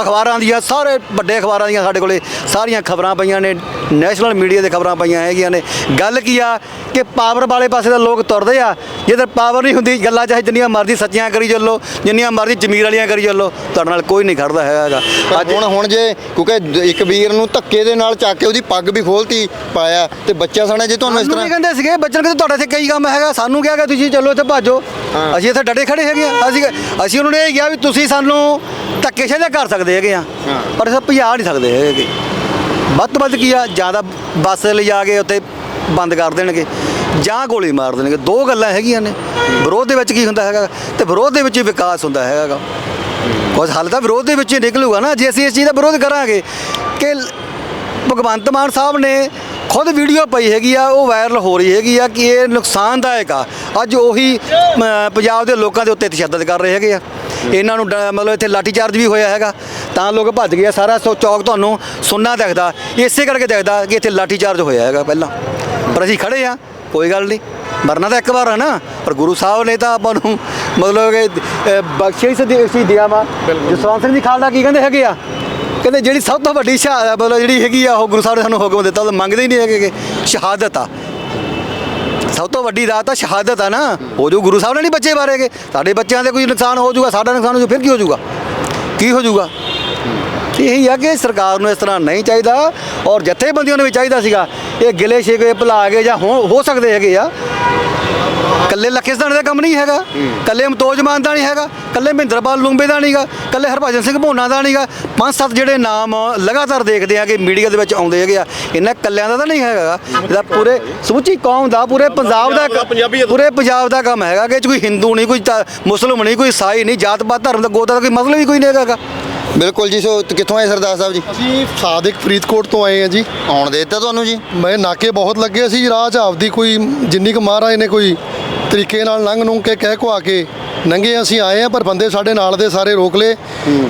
ਅਖਬਾਰਾਂ ਦੀਆਂ ਸਾਰੇ ਵੱਡੇ ਅਖਬਾਰਾਂ ਦੀਆਂ ਸਾਡੇ ਕੋਲੇ ਸਾਰੀਆਂ ਖਬਰਾਂ ਪਈਆਂ ਨੇ ਨੈਸ਼ਨਲ ਮੀਡੀਆ ਦੇ ਖਬਰਾਂ ਪਈਆਂ ਹੈਗੀਆਂ ਨੇ। ਗੱਲ ਕੀ ਆ ਕਿ ਪਾਵਰ ਵਾਲੇ ਪਾਸੇ ਦਾ ਲੋਕ ਤੁਰਦੇ ਆ ਜਦੋਂ ਪਾਵਰ ਨਹੀਂ ਹੁੰਦੀ ਗੱਲਾਂ ਚਾਹੇ ਜਿੰਨੀਆਂ ਮਰਜ਼ੀ ਸੱਚੀਆਂ ਕਰੀ ਚੱਲੋ ਜਿੰਨੀਆਂ ਮਰਜ਼ੀ ਜ਼ਮੀਰ ਵਾਲੀਆਂ ਕਰੀ ਚੱਲੋ ਤੁਹਾਡੇ ਨਾਲ ਕੋਈ ਨਹੀਂ ਖੜਦਾ ਹੈਗਾ ਪਰ ਹੁਣ ਹੁਣ ਜੇ ਕਿਉਂਕਿ ਇੱਕ ਵੀਰ ਨੂੰ ਧੱਕੇ ਦੇ ਨਾਲ ਚੱਕ ਕੇ ਉਹਦੀ ਪੱਗ ਵੀ ਖੋਲਤੀ ਪਾਇਆ ਤੇ ਬੱਚਾ ਸਾਡਾ ਜੇ ਤੁਹਾਨੂੰ ਇਸ ਤਰ੍ਹਾਂ ਕਹਿੰਦੇ ਸੀਗੇ? ਬੱਚਨ ਕਹਿੰਦੇ ਤੁਹਾਡੇ ਇੱਥੇ ਕਈ ਕੰਮ ਹੈਗਾ ਸਾਨੂੰ ਕਿਹਾ ਕਿ ਤੁਸੀਂ ਚੱਲੋ ਇੱਥੇ ਭਾਜੋ। ਅਸੀਂ ਇੱਥੇ ਡਟੇ ਖੜੇ ਹੈਗੇ ਆ। ਅਸੀਂ ਅਸੀਂ ਉਹਨਾਂ ਨੇ ਇਹ ਕਿਹਾ ਵੀ ਤੁਸੀਂ ਸਾਨੂੰ ਧੱਕੇ ਸ਼ਾਹ ਕਰ ਸਕਦੇ ਹੈਗੇ ਆ। ਪਰ ਅਸੀਂ ਭਜਾ ਨਹੀਂ ਸਕਦੇ ਹੈਗੇ। ਵੱਧ ਤੋਂ ਵੱਧ ਕੀ ਆ ਜ਼ਿਆਦਾ ਬੱਸ ਲਿਜਾ ਕੇ ਉੱਥੇ ਬੰਦ ਕਰ ਦੇਣਗੇ ਜਾਂ ਗੋਲੀ ਮਾਰ ਦੇਣਗੇ। ਦੋ ਗੱਲਾਂ ਹੈਗੀਆਂ ਨੇ। ਵਿਰੋਧ ਦੇ ਵਿੱਚ ਕੀ ਹੁੰਦਾ ਹੈਗਾ? ਤੇ ਵਿਰੋਧ ਦੇ ਵਿੱਚ ਹੀ ਵਿਕਾਸ ਹੁੰਦਾ ਹੈਗਾ। ਕੁਝ ਹੱਲ ਤਾਂ ਵਿਰੋਧ ਦੇ ਵਿੱਚ ਹੀ ਨਿਕਲੂਗਾ ਨਾ। ਜੇ ਅਸੀਂ ਇਸ ਚੀਜ਼ ਦਾ ਵਿਰੋਧ ਕਰਾਂਗੇ ਕਿ ਭਗਵੰਤ ਮਾਨ ਸਾਹਿਬ ਨੇ ਖੁਦ ਵੀਡੀਓ ਪਈ ਹੈਗੀ ਆ ਉਹ ਵਾਇਰਲ ਹੋ ਰਹੀ ਹੈਗੀ ਆ ਕਿ ਇਹ ਨੁਕਸਾਨਦਾਇਕ ਆ। ਅੱਜ ਉਹੀ ਪੰਜਾਬ ਦੇ ਲੋਕਾਂ ਦੇ ਉੱਤੇ ਤਸ਼ੱਦਦ ਕਰ ਰਹੇ ਹੈਗੇ ਆ। ਇਹਨਾਂ ਨੂੰ ਡ- ਮਤਲਬ ਇੱਥੇ ਲਾਠੀ ਚਾਰਜ ਵੀ ਹੋਇਆ ਹੈਗਾ। ਤਾਂ ਲੋਕ ਭੱਜ ਗਏ ਆ। ਸਾਰਾ ਸੋ ਚੌਕ ਤੁਹਾਨੂੰ ਸੁੰਨਾ ਦਿਖਦਾ। ਇਸੇ ਕਰਕੇ ਦਿਖਦਾ ਕਿ ਇੱਥੇ ਲਾਠੀ ਚਾਰਜ ਹੋਇਆ ਹੈਗਾ ਪਹਿਲਾਂ। ਪਰ ਅਸੀਂ ਖੜੇ ਆ ਕੋਈ ਗੱਲ ਨਹੀਂ। ਮਰਨਾ ਤਾਂ ਇੱਕ ਵਾਰ ਹੈ ਨਾ। ਪਰ ਗੁਰੂ ਸਾਹਿਬ ਨੇ ਤਾਂ ਆਪਾਂ ਨੂੰ ਮਤਲਬ ਕਿ ਅ, ਬਖਸ਼ਿਸ਼ ਦੀ ਸੀ ਦਿਆ ਵਾ। ਜਸਵੰਤ ਸਿੰਘ ਜੀ ਖਾਲਸਾ ਕੀ ਕਹਿੰਦੇ ਹੈਗੇ ਆ? ਕਹਿੰਦੇ ਜਿਹੜੀ ਸਭ ਤੋਂ ਵੱਡੀ ਸ਼ਹਾਦਤ ਮਤਲਬ ਜਿਹੜੀ ਹੈਗੀ ਆ, ਉਹ ਗੁਰੂ ਸਾਹਿਬ ਨੇ ਸਾਨੂੰ ਹੁਕਮ ਦਿੱਤਾ, ਉਹ ਮੰਗਦੇ ਹੀ ਨਹੀਂ ਹੈਗੇ ਕਿ ਸ਼ਹਾਦਤ ਆ। ਸਭ ਤੋਂ ਵੱਡੀ ਰਾਤ ਆ ਸ਼ਹਾਦਤ ਆ ਨਾ। ਹੋ ਜੂ ਗੁਰੂ ਸਾਹਿਬ ਨੇ ਨਹੀਂ ਬੱਚੇ ਮਾਰੇਗੇ। ਸਾਡੇ ਬੱਚਿਆਂ ਦੇ ਕੋਈ ਨੁਕਸਾਨ ਹੋ ਜਾਊਗਾ, ਸਾਡਾ ਨੁਕਸਾਨ ਹੋ ਜਾਊ, ਫਿਰ ਕੀ ਹੋ ਜਾਊਗਾ? ਕੀ ਹੋ ਜਾਊਗਾ? ਇਹੀ ਆ ਕਿ ਸਰਕਾਰ ਨੂੰ ਇਸ ਤਰ੍ਹਾਂ ਨਹੀਂ ਚਾਹੀਦਾ ਔਰ ਜਥੇਬੰਦੀਆਂ ਨੂੰ ਵੀ ਚਾਹੀਦਾ ਸੀਗਾ। ਇਹ ਗਿਲੇ ਸ਼ਿਕਵੇ ਭੁਲਾ ਕੇ ਜਾਂ ਹੋ ਹੋ ਸਕਦੇ ਹੈਗੇ ਆ। ਕੱਲੇ ਲੱਖੇਸਦਾਨ ਦਾ ਕੰਮ ਨਹੀਂ ਹੈਗਾ ਕੱਲੇ ਮਤੋਜ ਮਾਨ ਦਾ ਨਹੀਂ ਹੈਗਾ ਕੱਲੇ ਮਹਿੰਦਰਪਾਲ ਲੂੰਬੇ ਦਾ ਨਹੀਂਗਾ ਕੱਲੇ ਹਰਭਜਨ ਸਿੰਘ ਭੋਨਾ ਦਾ ਨਹੀਂਗਾ। ਪੰਜ ਸੱਤ ਜਿਹੜੇ ਨਾਮ ਲਗਾਤਾਰ ਦੇਖਦੇ ਆ ਕਿ ਮੀਡੀਆ ਦੇ ਵਿੱਚ ਆਉਂਦੇ ਹੈਗੇ ਆ ਇਹਨਾਂ ਕੱਲਿਆਂ ਦਾ ਤਾਂ ਨਹੀਂ ਹੈਗਾ। ਇਹਦਾ ਪੂਰੇ ਸਮੁੱਚੀ ਕੌਮ ਦਾ ਪੂਰੇ ਪੰਜਾਬ ਦਾ। ਪੂਰੇ ਪੰਜਾਬ ਦਾ ਕੰਮ ਹੈਗਾ ਕਿ ਕੋਈ ਹਿੰਦੂ ਨਹੀਂ ਕੋਈ ਮੁਸਲਮਾਨ ਨਹੀਂ ਕੋਈ ਸਾਈ ਨਹੀਂ ਜਾਤ ਪਾਤ ਧਰਮ ਦਾ ਗੋਤ ਦਾ ਕੋਈ ਮਸਲਾ ਵੀ ਕੋਈ ਨਹੀਂ ਹੈਗਾ। ਬਿਲਕੁਲ ਜੀ ਸੋ ਕਿੱਥੋਂ ਆਏ ਸਰਦਾਰ ਸਾਹਿਬ ਜੀ? ਅਸੀਂ ਸਾਦਿਕ ਫਰੀਦਕੋਟ ਤੋਂ ਆਏ ਹਾਂ ਜੀ। ਆਉਣ ਦੇ ਦਿੱਤਾ ਤੁਹਾਨੂੰ ਜੀ? ਮੈਂ ਨਾਕੇ ਬਹੁਤ ਲੱਗੇ ਸੀ ਰਾਹ 'ਚ ਆਪਦੀ ਕੋਈ ਜਿੰਨੀ ਕੁ ਮਹਾਰਾਜ ਨੇ ਕੋਈ ਤਰੀਕੇ ਨਾਲ ਲੰਘ ਨੂੰ ਕੇ ਕਹਿ ਕੋ ਆ ਕੇ ਨੰਗੇ ਅਸੀਂ ਆਏ ਆ ਪਰ ਬੰਦੇ ਸਾਡੇ ਨਾਲ ਦੇ ਸਾਰੇ ਰੋਕ ਲਏ।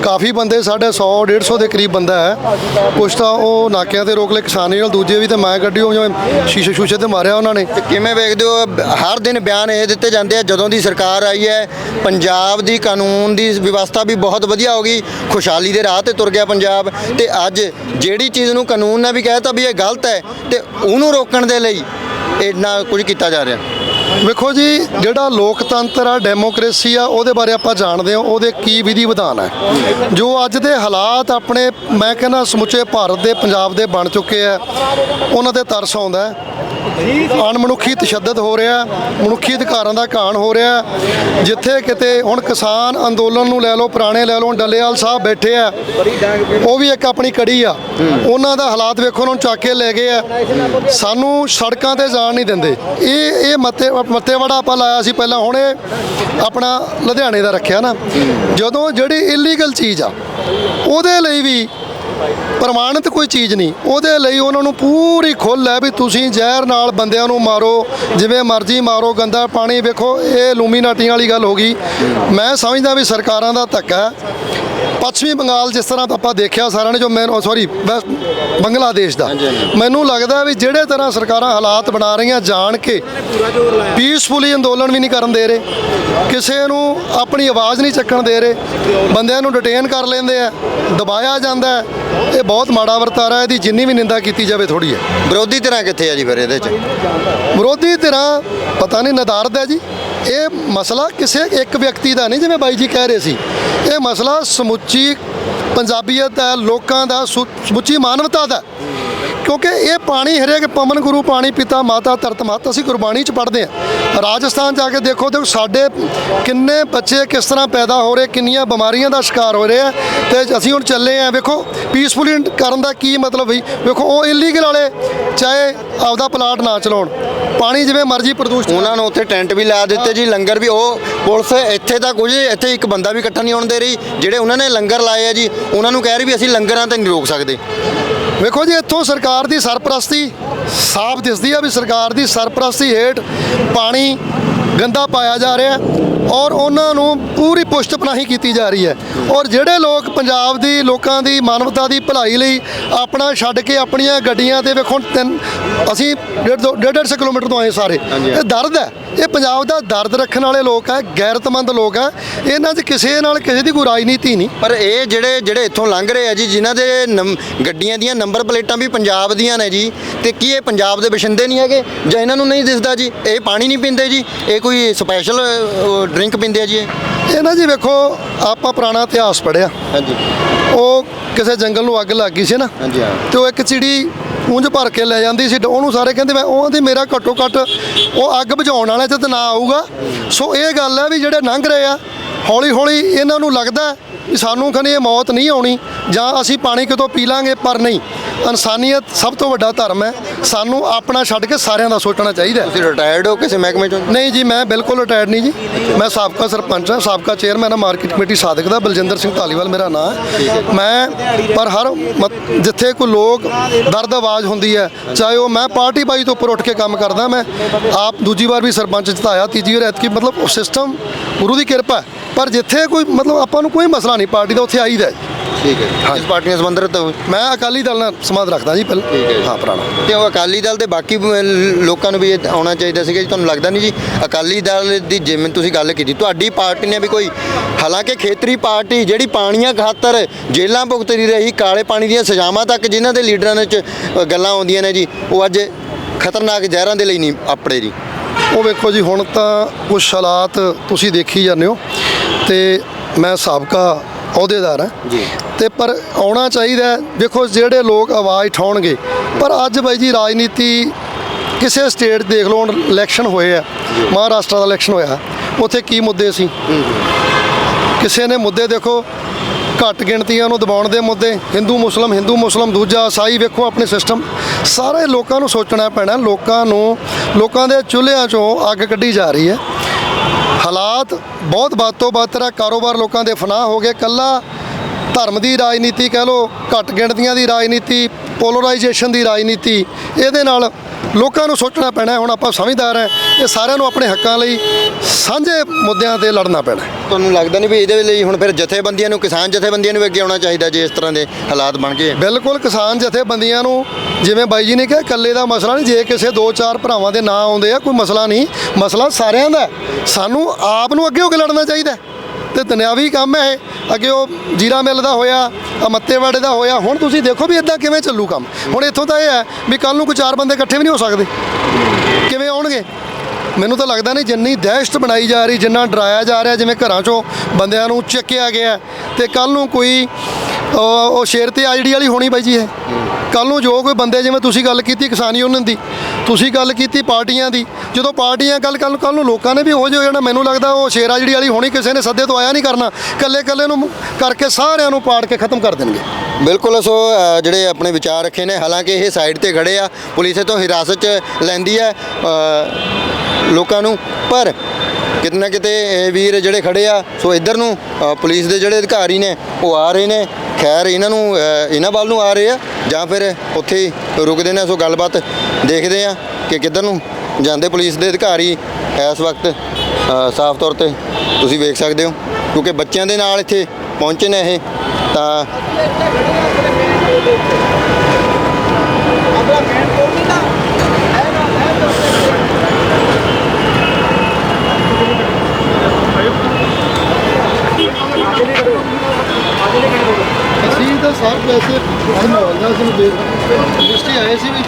ਕਾਫੀ ਬੰਦੇ ਸਾਡੇ 100 150 ਦੇ ਕਰੀਬ ਬੰਦਾ ਹੈ। ਕੁਛ ਤਾਂ ਉਹ ਨਾਕਿਆਂ ਤੇ ਰੋਕ ਲਏ, ਕਿਸਾਨੀ ਨਾਲ ਦੂਜੇ ਵੀ ਤੇ ਮੈਂ ਗੱਡੀ ਉਹ ਜਿਵੇਂ ਸ਼ੀਸ਼ੇ ਸ਼ੂਸ਼ੇ ਤੇ ਮਾਰਿਆ ਉਹਨਾਂ ਨੇ। ਕਿਵੇਂ ਵੇਖਦੇ ਹੋ, ਹਰ ਦਿਨ ਬਿਆਨ ਇਹ ਦਿੱਤੇ ਜਾਂਦੇ ਆ, ਜਦੋਂ ਦੀ ਸਰਕਾਰ ਆਈ ਹੈ, ਪੰਜਾਬ ਦੀ ਕਾਨੂੰਨ ਦੀ ਵਿਵਸਥਾ ਵੀ ਬਹੁਤ ਵਧੀਆ ਹੋ ਗਈ, ਖੁਸ਼ਹਾਲੀ ਦੇ ਰਾਹ ਤੇ ਤੁਰ ਗਿਆ ਪੰਜਾਬ। ਤੇ ਅੱਜ ਜਿਹੜੀ ਚੀਜ਼ ਨੂੰ ਕਾਨੂੰਨ ਨੇ ਵੀ ਕਹਿਤਾ ਵੀ ਇਹ ਗਲਤ ਹੈ, ਤੇ ਉਹਨੂੰ ਰੋਕਣ ਦੇ ਲਈ ਇੰਨਾ ਕੁਝ ਕੀਤਾ ਜਾ ਰਿਹਾ। ਵੇਖੋ ਜੀ, ਜਿਹੜਾ ਲੋਕਤੰਤਰ ਆ, ਡੈਮੋਕ੍ਰੇਸੀ ਆ, ਉਹਦੇ ਬਾਰੇ ਆਪਾਂ ਜਾਣਦੇ ਹਾਂ, ਉਹਦੇ ਕੀ ਵਿਧੀ ਵਿਧਾਨ ਹੈ। ਜੋ ਅੱਜ ਦੇ ਹਾਲਾਤ ਆਪਣੇ, ਮੈਂ ਕਹਿੰਦਾ ਸਮੁੱਚੇ ਭਾਰਤ ਦੇ, ਪੰਜਾਬ ਦੇ ਬਣ ਚੁੱਕੇ ਆ, ਉਹਨਾਂ ਤੇ ਤਰਸ ਆਉਂਦਾ ਅਣਮਨੁੱਖੀ ਤਸ਼ੱਦਦ ਹੋ ਰਿਹਾ ਮਨੁੱਖੀ ਅਧਿਕਾਰਾਂ ਦਾ ਘਾਣ ਹੋ ਰਿਹਾ ਜਿੱਥੇ ਕਿਤੇ ਹੁਣ ਕਿਸਾਨ ਅੰਦੋਲਨ ਨੂੰ ਲੈ ਲਓ, ਪੁਰਾਣੇ ਲੈ ਲਓ, ਡੱਲੇਵਾਲ ਸਾਹਿਬ ਬੈਠੇ ਆ, ਉਹ ਵੀ ਇੱਕ ਆਪਣੀ ਕੜੀ ਆ। ਉਹਨਾਂ ਦਾ ਹਾਲਾਤ ਵੇਖੋ, ਉਹਨਾਂ ਨੂੰ ਚੱਕ ਕੇ ਲੈ ਗਏ ਆ। ਸਾਨੂੰ ਸੜਕਾਂ ਤੇ ਜਾਣ ਨਹੀਂ ਦਿੰਦੇ। ਇਹ ਇਹ ਮਤੇ ਮੱਤੇਵਾੜਾ ਆਪਾਂ ਲਾਇਆ ਸੀ ਪਹਿਲਾਂ, ਹੁਣ ਇਹ ਆਪਣਾ ਲੁਧਿਆਣੇ ਦਾ ਰੱਖਿਆ ਨਾ। ਜਦੋਂ ਜਿਹੜੀ ਇਲੀਗਲ ਚੀਜ਼ ਆ, ਉਹਦੇ ਲਈ ਵੀ ਪ੍ਰਮਾਣਿਤ ਕੋਈ ਚੀਜ਼ ਨਹੀਂ। ਉਹਦੇ ਲਈ ਉਹਨਾਂ ਨੂੰ ਪੂਰੀ ਖੁੱਲ੍ਹ ਹੈ ਵੀ ਤੁਸੀਂ ਜ਼ਹਿਰ ਨਾਲ ਬੰਦਿਆਂ ਨੂੰ ਮਾਰੋ, ਜਿਵੇਂ ਮਰਜ਼ੀ ਮਾਰੋ, ਗੰਦਾ ਪਾਣੀ ਵੇਖੋ, ਇਹ ਲੂਮੀਨਾਟੀਆਂ ਵਾਲੀ ਗੱਲ ਹੋ ਗਈ। ਮੈਂ ਸਮਝਦਾ ਵੀ ਸਰਕਾਰਾਂ ਦਾ ਧੱਕਾ ਪੱਛਮੀ ਬੰਗਾਲ ਜਿਸ ਤਰ੍ਹਾਂ ਆਪਾਂ ਦੇਖਿਆ ਸਾਰਿਆਂ ਨੇ ਜੋ ਮੈਂ ਸੌਰੀ ਬੰਗਲਾਦੇਸ਼ ਦਾ। ਮੈਨੂੰ ਲੱਗਦਾ ਵੀ ਜਿਹੜੇ ਤਰ੍ਹਾਂ ਸਰਕਾਰਾਂ ਹਾਲਾਤ ਬਣਾ ਰਹੀਆਂ ਜਾਣ ਕੇ ਪੀਸਫੁਲੀ ਅੰਦੋਲਨ ਵੀ ਨਹੀਂ ਕਰਨ ਦੇ ਰਹੇ ਕਿਸੇ ਨੂੰ ਆਪਣੀ ਆਵਾਜ਼ ਨਹੀਂ ਚੱਕਣ ਦੇ ਰਹੇ ਬੰਦਿਆਂ ਨੂੰ ਡਿਟੇਨ ਕਰ ਲੈਂਦੇ ਆ ਦਬਾਇਆ ਜਾਂਦਾ ਇਹ ਬਹੁਤ ਮਾੜਾ ਵਰਤਾਰਾ ਇਹਦੀ ਜਿੰਨੀ ਵੀ ਨਿੰਦਾ ਕੀਤੀ ਜਾਵੇ ਥੋੜੀ ਹੈ। ਵਿਰੋਧੀ ਧਿਰਾਂ ਕਿੱਥੇ ਆ ਜੀ ਫਿਰ ਇਹਦੇ 'ਚ? ਵਿਰੋਧੀ ਧਿਰਾਂ ਪਤਾ ਨਹੀਂ ਨਦਾਰਦ ਹੈ ਜੀ। ਇਹ ਮਸਲਾ ਕਿਸੇ ਇੱਕ ਵਿਅਕਤੀ ਦਾ ਨਹੀਂ, ਜਿਵੇਂ ਬਾਈ ਜੀ ਕਹਿ ਰਹੇ ਸੀ। ਇਹ ਮਸਲਾ ਸਮੁੱਚੀ ਪੰਜਾਬੀਅਤ ਦਾ, ਲੋਕਾਂ ਦਾ, ਸੁ- ਸਮੁੱਚੀ ਮਾਨਵਤਾ ਦਾ। ਕਿਉਂਕਿ ਇਹ ਪਾਣੀ ਹਰੇਕ ਪਵਨ ਗੁਰੂ, ਪਾਣੀ ਪਿਤਾ, ਮਾਤਾ, ਧਰਤ ਮਾਤਾ ਅਸੀਂ ਗੁਰਬਾਣੀ ਚ ਪੜ੍ਹਦੇ ਆ ਰਾਜਸਥਾਨ ਜਾ ਕੇ ਦੇਖੋ ਤੇ ਸਾਡੇ ਕਿੰਨੇ ਬੱਚੇ ਕਿਸ ਤਰ੍ਹਾਂ ਪੈਦਾ ਹੋ ਰਹੇ, ਕਿੰਨੀਆਂ ਬਿਮਾਰੀਆਂ ਦਾ ਸ਼ਿਕਾਰ ਹੋ ਰਹੇ ਆ। ਤੇ ਅਸੀਂ ਹੁਣ ਚੱਲੇ ਆ ਵੇਖੋ ਪੀਸਫੁਲੀ ਕਰਨ ਦਾ ਕੀ ਮਤਲਬ ਵੀ। ਵੇਖੋ, ਉਹ ਇਲੀਗਲ ਵਾਲੇ, ਚਾਹੇ ਆਪਦਾ ਪਲਾਟ ਨਾ ਚਲਾਉਣ। ਪਾਣੀ ਜਿਵੇਂ ਮਰਜ਼ੀ ਪ੍ਰਦੂਸ਼ਿਤ ਉਹਨਾਂ ਨੂੰ ਉੱਥੇ ਟੈਂਟ ਵੀ ਲਾ ਦਿੱਤੇ ਜੀ ਲੰਗਰ ਵੀ ਉਹ ਪੁਲਿਸ ਇੱਥੇ ਤਾਂ ਕੁਝ ਇੱਥੇ ਇੱਕ ਬੰਦਾ ਵੀ ਇਕੱਠਾ ਨਹੀਂ ਹੋਣ ਦੇ ਰਹੀ ਜਿਹੜੇ ਉਹਨਾਂ ਨੇ ਲੰਗਰ ਲਾਏ ਆ ਜੀ ਉਹਨਾਂ ਨੂੰ ਕਹਿ ਰਹੀ ਵੀ ਅਸੀਂ ਲੰਗਰਾਂ ਤੇ ਨਹੀਂ ਰੋਕ ਸਕਦੇ। ਵੇਖੋ ਜੀ ਇੱਥੋਂ ਸਰਕਾਰ ਦੀ ਸਰਪ੍ਰਸਤੀ ਸਾਫ਼ ਦਿਸਦੀ ਆ ਵੀ ਸਰਕਾਰ ਦੀ ਸਰਪ੍ਰਸਤੀ ਹੇਠ ਪਾਣੀ ਗੰਦਾ ਪਾਇਆ ਜਾ ਰਿਹਾ ਔਰ ਉਹਨਾਂ ਨੂੰ ਪੂਰੀ ਪੁਸ਼ਤ ਪਨਾਹੀ ਕੀਤੀ ਜਾ ਰਹੀ ਹੈ। ਔਰ ਜਿਹੜੇ ਲੋਕ ਪੰਜਾਬ ਦੀ ਲੋਕਾਂ ਦੀ ਮਾਨਵਤਾ ਦੀ ਭਲਾਈ ਲਈ ਆਪਣਾ ਛੱਡ ਕੇ ਆਪਣੀਆਂ ਗੱਡੀਆਂ ਤੇ ਵੇਖੋ ਤਿੰਨ ਅਸੀਂ ਡੇਢ ਦੋ- ਡੇਢ ਡੇਢ ਸੌ ਕਿਲੋਮੀਟਰ ਤੋਂ ਆਏ ਸਾਰੇ। ਇਹ ਦਰਦ ਹੈ। ਇਹ ਪੰਜਾਬ ਦਾ ਦਰਦ ਰੱਖਣ ਵਾਲੇ ਲੋਕ ਹੈ ਗੈਰਤਮੰਦ ਲੋਕ ਹੈ। ਇਹਨਾਂ 'ਚ ਕਿਸੇ ਨਾਲ ਕਿਸੇ ਦੀ ਕੋਈ ਰਾਜਨੀਤੀ ਨਹੀਂ। ਪਰ ਇਹ ਜਿਹੜੇ ਜਿਹੜੇ ਇੱਥੋਂ ਲੰਘ ਰਹੇ ਆ ਜੀ ਜਿਨ੍ਹਾਂ ਦੇ ਗੱਡੀਆਂ ਦੀਆਂ ਨੰਬਰ ਪਲੇਟਾਂ ਵੀ ਪੰਜਾਬ ਦੀਆਂ ਨੇ ਜੀ ਤੇ ਕੀ ਇਹ ਪੰਜਾਬ ਦੇ ਵਸਿੰਦੇ ਨਹੀਂ ਹੈਗੇ? ਜਾਂ ਇਹਨਾਂ ਨੂੰ ਨਹੀਂ ਦਿਸਦਾ ਜੀ? ਇਹ ਪਾਣੀ ਨਹੀਂ ਪੀਂਦੇ ਜੀ? ਇਹ ਕੋਈ ਸਪੈਸ਼ਲ ਡਰਿੰਕ ਪੀਂਦੇ ਆ ਜੀ ਇਹ? ਨਾ ਜੀ ਵੇਖੋ ਆਪਾਂ ਪੁਰਾਣਾ ਇਤਿਹਾਸ ਪੜ੍ਹਿਆ। ਹਾਂਜੀ। ਉਹ ਕਿਸੇ ਜੰਗਲ ਨੂੰ ਅੱਗ ਲੱਗ ਗਈ ਸੀ ਨਾ ਹਾਂਜੀ ਹਾਂ। ਤੇ ਉਹ ਇੱਕ ਚਿੜੀ ਪੂੰਝ ਭਰ ਕੇ ਲੈ ਜਾਂਦੀ ਸੀ ਉਹਨੂੰ ਸਾਰੇ ਕਹਿੰਦੇ ਮੈਂ ਉਹ ਆਂਦੀ ਮੇਰਾ ਘੱਟੋ ਘੱਟ ਉਹ ਅੱਗ ਬੁਝਾਉਣ ਵਾਲਾ ਤੇ ਤਾਂ ਨਾ ਆਊਗਾ। ਸੋ ਇਹ ਗੱਲ ਹੈ ਵੀ ਜਿਹੜੇ ਲੰਘ ਰਹੇ ਆ ਹੌਲੀ ਹੌਲੀ ਇਹਨਾਂ ਨੂੰ ਲੱਗਦਾ ਵੀ ਸਾਨੂੰ ਖਨੇ ਇਹ ਮੌਤ ਨਹੀਂ ਆਉਣੀ ਜਾਂ ਅਸੀਂ ਪਾਣੀ ਕਿਤੋਂ ਪੀ ਲਾਂਗੇ ਪਰ ਨਹੀਂ। ਇਨਸਾਨੀਅਤ ਸਭ ਤੋਂ ਵੱਡਾ ਧਰਮ ਹੈ। ਸਾਨੂੰ ਆਪਣਾ ਛੱਡ ਕੇ ਸਾਰਿਆਂ ਦਾ ਸੋਚਣਾ ਚਾਹੀਦਾ। ਤੁਸੀਂ ਰਿਟਾਇਰਡ ਹੋ ਕਿਸੇ ਮਹਿਕਮੇ ਚੋਂ? ਨਹੀਂ ਜੀ ਮੈਂ ਬਿਲਕੁਲ ਰਿਟਾਇਰਡ ਨਹੀਂ ਜੀ। ਮੈਂ ਸਾਬਕਾ ਸਰਪੰਚ ਹਾਂ ਸਾਬਕਾ ਚੇਅਰਮੈਨ ਹਾਂ ਮਾਰਕੀਟ ਕਮੇਟੀ ਸਾਦਕ ਦਾ ਬਲਜਿੰਦਰ ਸਿੰਘ ਧਾਲੀਵਾਲ ਮੇਰਾ ਨਾਮ ਹੈ। ਮੈਂ ਪਰ ਹਰ ਜਿੱਥੇ ਕੋਈ ਲੋਕ ਦਰਦ ਆਵਾਜ਼ ਹੁੰਦੀ ਹੈ ਚਾਹੇ ਉਹ ਮੈਂ ਪਾਰਟੀ ਬਾਈ ਤੋਂ ਉੱਪਰ ਉੱਠ ਕੇ ਕੰਮ ਕਰਦਾ ਮੈਂ ਆਪ ਦੂਜੀ ਵਾਰ ਵੀ ਸਰਪੰਚ ਜਿਤਾਇਆ ਤੀਜੀ ਵਾਰ ਐਤਕੀ ਮਤਲਬ ਸਿਸਟਮ ਗੁਰੂ ਦੀ ਕਿਰਪਾ ਪਰ ਜਿੱਥੇ ਕੋਈ ਮਤਲਬ ਆਪਾਂ ਨੂੰ ਕੋਈ ਮਸਲਾ ਨਹੀਂ ਪਾਰਟੀ ਦਾ ਉੱਥੇ ਆਈਦਾ ਹੈ। ਠੀਕ ਹੈ ਕਿਸ ਪਾਰਟੀ ਨਾਲ ਸੰਬੰਧਿਤ ਮੈਂ ਅਕਾਲੀ ਦਲ ਨਾਲ ਸਮਾਦ ਰੱਖਦਾ ਜੀ ਠੀਕ ਹੈ ਪਹਿਲਾਂ। ਹਾਂ ਪੁਰਾਣਾ ਤੇ ਉਹ ਅਕਾਲੀ ਦਲ ਦੇ ਬਾਕੀ ਬ- ਲੋਕਾਂ ਨੂੰ ਵੀ ਇਹ ਆਉਣਾ ਚਾਹੀਦਾ ਸੀਗਾ ਜੀ ਤੁਹਾਨੂੰ ਲੱਗਦਾ ਨਹੀਂ ਜੀ? ਅਕਾਲੀ ਦਲ ਦੀ ਜਿਵੇਂ ਤੁਸੀਂ ਗੱਲ ਕੀਤੀ ਤੁਹਾਡੀ ਪਾਰਟੀ ਨੇ ਵੀ ਕੋਈ ਹਾਲਾਂਕਿ ਖੇਤਰੀ ਪਾਰਟੀ ਜਿਹੜੀ ਪਾਣੀਆਂ ਖਾਤਰ ਜੇਲਾਂ ਭੁਗਤਦੀ ਰਹੀ ਕਾਲੇ ਪਾਣੀ ਦੀਆਂ ਸਜ਼ਾਵਾਂ ਤੱਕ ਜਿਨ੍ਹਾਂ ਦੇ ਲੀਡਰਾਂ ਦੇ ਚ ਅ, ਗੱਲਾਂ ਆਉਂਦੀਆਂ ਨੇ ਜੀ ਉਹ ਅੱਜ ਖਤਰਨਾਕ ਜ਼ਹਿਰਾਂ ਦੇ ਲਈ ਨਹੀਂ ਆਪੜੇ ਜੀ। ਉਹ ਵੇਖੋ ਜੀ ਹੁਣ ਤਾਂ ਕੁਝ ਹਾਲਾਤ ਤੁਸੀਂ ਦੇਖੀ ਜਾਂਦੇ ਹੋ ਤੇ ਮੈਂ ਸਾਬਕਾ ਅਹੁਦੇਦਾਰ ਹਾਂ। ਜੀ। ਤੇ ਪਰ ਆਉਣਾ ਚਾਹੀਦਾ। ਦੇਖੋ ਜਿਹੜੇ ਲੋਕ ਆਵਾਜ਼ ਉਠਾਉਣਗੇ ਪਰ ਅੱਜ ਬਾਈ ਜੀ ਰਾਜਨੀਤੀ ਕਿਸੇ ਸਟੇਟ ਦੇਖ ਲਓ ਇਲੈਕਸ਼ਨ ਹੋਏ ਆ। ਮਹਾਰਾਸ਼ਟਰ ਦਾ ਇਲੈਕਸ਼ਨ ਹੋਇਆ। ਉੱਥੇ ਕੀ ਮੁੱਦੇ ਸੀ? ਕਿਸੇ ਨੇ ਮੁੱਦੇ ਦੇਖੋ ਘੱਟ ਗਿਣਤੀਆਂ ਨੂੰ ਦਬਾਉਣ ਦੇ ਮੁੱਦੇ ਹਿੰਦੂ ਮੁਸਲਮ ਹਿੰਦੂ ਮੁਸਲਮ ਦੂਜਾ ਸਾਈ ਵੇਖੋ ਆਪਣੇ ਸਿਸਟਮ ਸਾਰੇ ਲੋਕਾਂ ਨੂੰ ਸੋਚਣਾ ਪੈਣਾ ਲੋਕਾਂ ਨੂੰ ਲੋਕਾਂ ਦੇ ਚੁੱਲ੍ਹਿਆਂ ਚੋਂ ਅੱਗ ਕੱਢੀ ਜਾ ਰਹੀ ਹੈ। ਹਾਲਾਤ ਬਹੁਤ ਵੱਧ ਤੋਂ ਵੱਧ ਹੈ ਕਾਰੋਬਾਰ ਲੋਕਾਂ ਦੇ ਫਨਾਹ ਹੋ ਗਏ। ਕੱਲਾ ਧਰਮ ਦੀ ਰਾਜਨੀਤੀ ਕਹਿ ਲਓ, ਘੱਟ ਗਿਣਤੀਆਂ ਦੀ ਰਾਜਨੀਤੀ ਪੋਲਰਾਈਜੇਸ਼ਨ ਦੀ ਰਾਜਨੀਤੀ, ਇਹਦੇ ਨਾਲ ਲੋਕਾਂ ਨੂੰ ਸੋਚਣਾ ਪੈਣਾ ਹੈ। ਹੁਣ ਆਪਾਂ ਸਮਝਦਾਰ ਹੈ ਇਹ ਸਾਰਿਆਂ ਨੂੰ ਆਪਣੇ ਹੱਕਾਂ ਲਈ ਸਾਂਝੇ ਮੁੱਦਿਆਂ ਤੇ ਲੜਨਾ ਪੈਣਾ। ਤੁਹਾਨੂੰ ਲੱਗਦਾ ਨਹੀਂ ਵੀ ਇਹਦੇ ਲਈ ਹੁਣ ਫਿਰ ਜਥੇਬੰਦੀਆਂ ਨੂੰ ਕਿਸਾਨ ਜਥੇਬੰਦੀਆਂ ਨੂੰ ਅੱਗੇ ਆਉਣਾ ਚਾਹੀਦਾ ਜੇ ਇਸ ਤਰ੍ਹਾਂ ਦੇ ਹਾਲਾਤ ਬਣ ਗਏ ਬਿਲਕੁਲ ਕਿਸਾਨ ਜਥੇਬੰਦੀਆਂ ਨੂੰ ਜਿਵੇਂ ਬਾਈ ਜੀ ਨੇ ਕਿਹਾ ਇਕੱਲੇ ਦਾ ਮਸਲਾ ਨਹੀਂ ਜੇ ਕਿਸੇ ਦੋ ਚਾਰ ਭਰਾਵਾਂ ਦੇ ਨਾਂ ਆਉਂਦੇ ਆ ਕੋਈ ਮਸਲਾ ਨਹੀਂ ਮਸਲਾ ਸਾਰਿਆਂ ਦਾ। ਸਾਨੂੰ ਆਪ ਨੂੰ ਅੱਗੇ ਹੋ ਕੇ ਲੜਨਾ ਚਾਹੀਦਾ। ਤੇ ਦੁਨਿਆਵੀ ਕੰਮ ਹੈ ਇਹ। ਅੱਗੇ ਉਹ ਜੀਰਾ ਮਿਲ ਦਾ ਹੋਇਆ ਮੱਤੇਵਾੜੇ ਦਾ ਹੋਇਆ। ਹੁਣ ਤੁਸੀਂ ਦੇਖੋ ਵੀ ਇਦਾਂ ਕਿਵੇਂ ਚੱਲੂ ਕੰਮ। ਹੁਣ ਇੱਥੋਂ ਤਾਂ ਇਹ ਹੈ ਵੀ ਕੱਲ ਨੂੰ ਕੋਈ ਚਾਰ ਬੰਦੇ ਇਕੱਠੇ ਵੀ ਨਹੀਂ ਹੋ ਸਕਦੇ। ਕਿਵੇਂ ਆਉਣਗੇ? ਮੈਨੂੰ ਤਾਂ ਲੱਗਦਾ ਨਹੀਂ ਜਿੰਨੀ ਦਹਿਸ਼ਤ ਬਣਾਈ ਜਾ ਰਹੀ, ਜਿੰਨਾ ਡਰਾਇਆ ਜਾ ਰਿਹਾ, ਜਿਵੇਂ ਘਰਾਂ ਚੋਂ ਬੰਦਿਆਂ ਨੂੰ ਚੱਕਿਆ ਗਿਆ ਤੇ ਕੱਲ ਨੂੰ ਕੋਈ ਅਹ, ਉਹ ਸ਼ੇਰ ਤੇ ਆਜੜੀ ਵਾਲੀ ਹੋਣੀ ਬਾਈ ਜੀ ਇਹ। ਕੱਲ ਨੂੰ ਜੋ ਕੋਈ ਬੰਦੇ ਜਿਵੇਂ ਤੁਸੀਂ ਗੱਲ ਕੀਤੀ ਕਿਸਾਨ ਯੂਨੀਅਨ ਦੀ ਤੁਸੀਂ ਗੱਲ ਕੀਤੀ ਪਾਰਟੀਆਂ ਦੀ ਜਦੋਂ ਪਾਰਟੀਆਂ ਗੱਲ ਕੱਲ ਕੱਲ ਨੂੰ ਲੋਕਾਂ ਨੇ ਵੀ ਉਹ ਹੋ ਜਾਣਾ ਮੈਨੂੰ ਲੱਗਦਾ ਉਹ ਸ਼ੇਰ ਆਜੜੀ ਵਾਲੀ ਹੋਣੀ ਕਿਸੇ ਨੇ ਸੱਦੇ ਤੋਂ ਆਇਆ ਨਹੀਂ ਕਰਨਾ ਕੱਲੇ ਕੱਲੇ ਨੂੰ ਕਰਕੇ ਸਾਰਿਆਂ ਨੂੰ ਪਾੜ ਕੇ ਖਤਮ ਕਰ ਦੇਣਗੇ। ਬਿਲਕੁਲ ਸੋ ਜਿਹੜੇ ਆਪਣੇ ਵਿਚਾਰ ਰੱਖੇ ਨੇ ਹਾਲਾਂਕਿ ਇਹ ਸਾਈਡ ਤੇ ਖੜੇ ਆ ਪੁਲਿਸ ਇਹ ਤੋਂ ਹਿਰਾਸਤ 'ਚ ਲੈਂਦੀ ਹੈ ਲੋਕਾਂ ਨੂੰ ਪਰ ਕਿਤੇ ਨਾ ਕਿਤੇ ਇਹ ਵੀਰ ਜਿਹੜੇ ਖੜੇ ਆ ਸੋ ਇੱਧਰ ਨੂੰ ਪੁਲਿਸ ਦੇ ਜਿਹੜੇ ਅਧਿਕਾਰੀ ਨੇ ਉਹ ਆ ਰਹੇ ਨੇ ਖੈਰ ਇਹਨਾਂ ਨੂੰ ਇਹਨਾਂ ਵੱਲ ਨੂੰ ਆ ਰਹੇ ਆ, ਜਾਂ ਫਿਰ ਉੱਥੇ ਰੁਕਦੇ ਨੇ, ਸੋ ਗੱਲਬਾਤ ਦੇਖਦੇ ਆ ਕਿ ਕਿੱਧਰ ਨੂੰ ਜਾਂਦੇ ਪੁਲਿਸ ਦੇ ਅਧਿਕਾਰੀ ਇਸ ਵਕਤ ਸਾਫ਼ ਤੌਰ ਤੇ ਤੁਸੀਂ ਵੇਖ ਸਕਦੇ ਹੋ, ਕਿਉਂਕਿ ਬੱਚਿਆਂ ਦੇ ਨਾਲ ਇੱਥੇ ਪਹੁੰਚੇ ਨੇ ਇਹ ਤਾਂ ਅਸੀਂ ਤਾਂ ਸਰ ਵੈਸੇ ਅੱਜ ਮਾਹੌਲ ਦਾ ਅਸੀਂ ਦੇਖ ਮਿਸਟਰੀ ਆਏ ਸੀ ਵੀ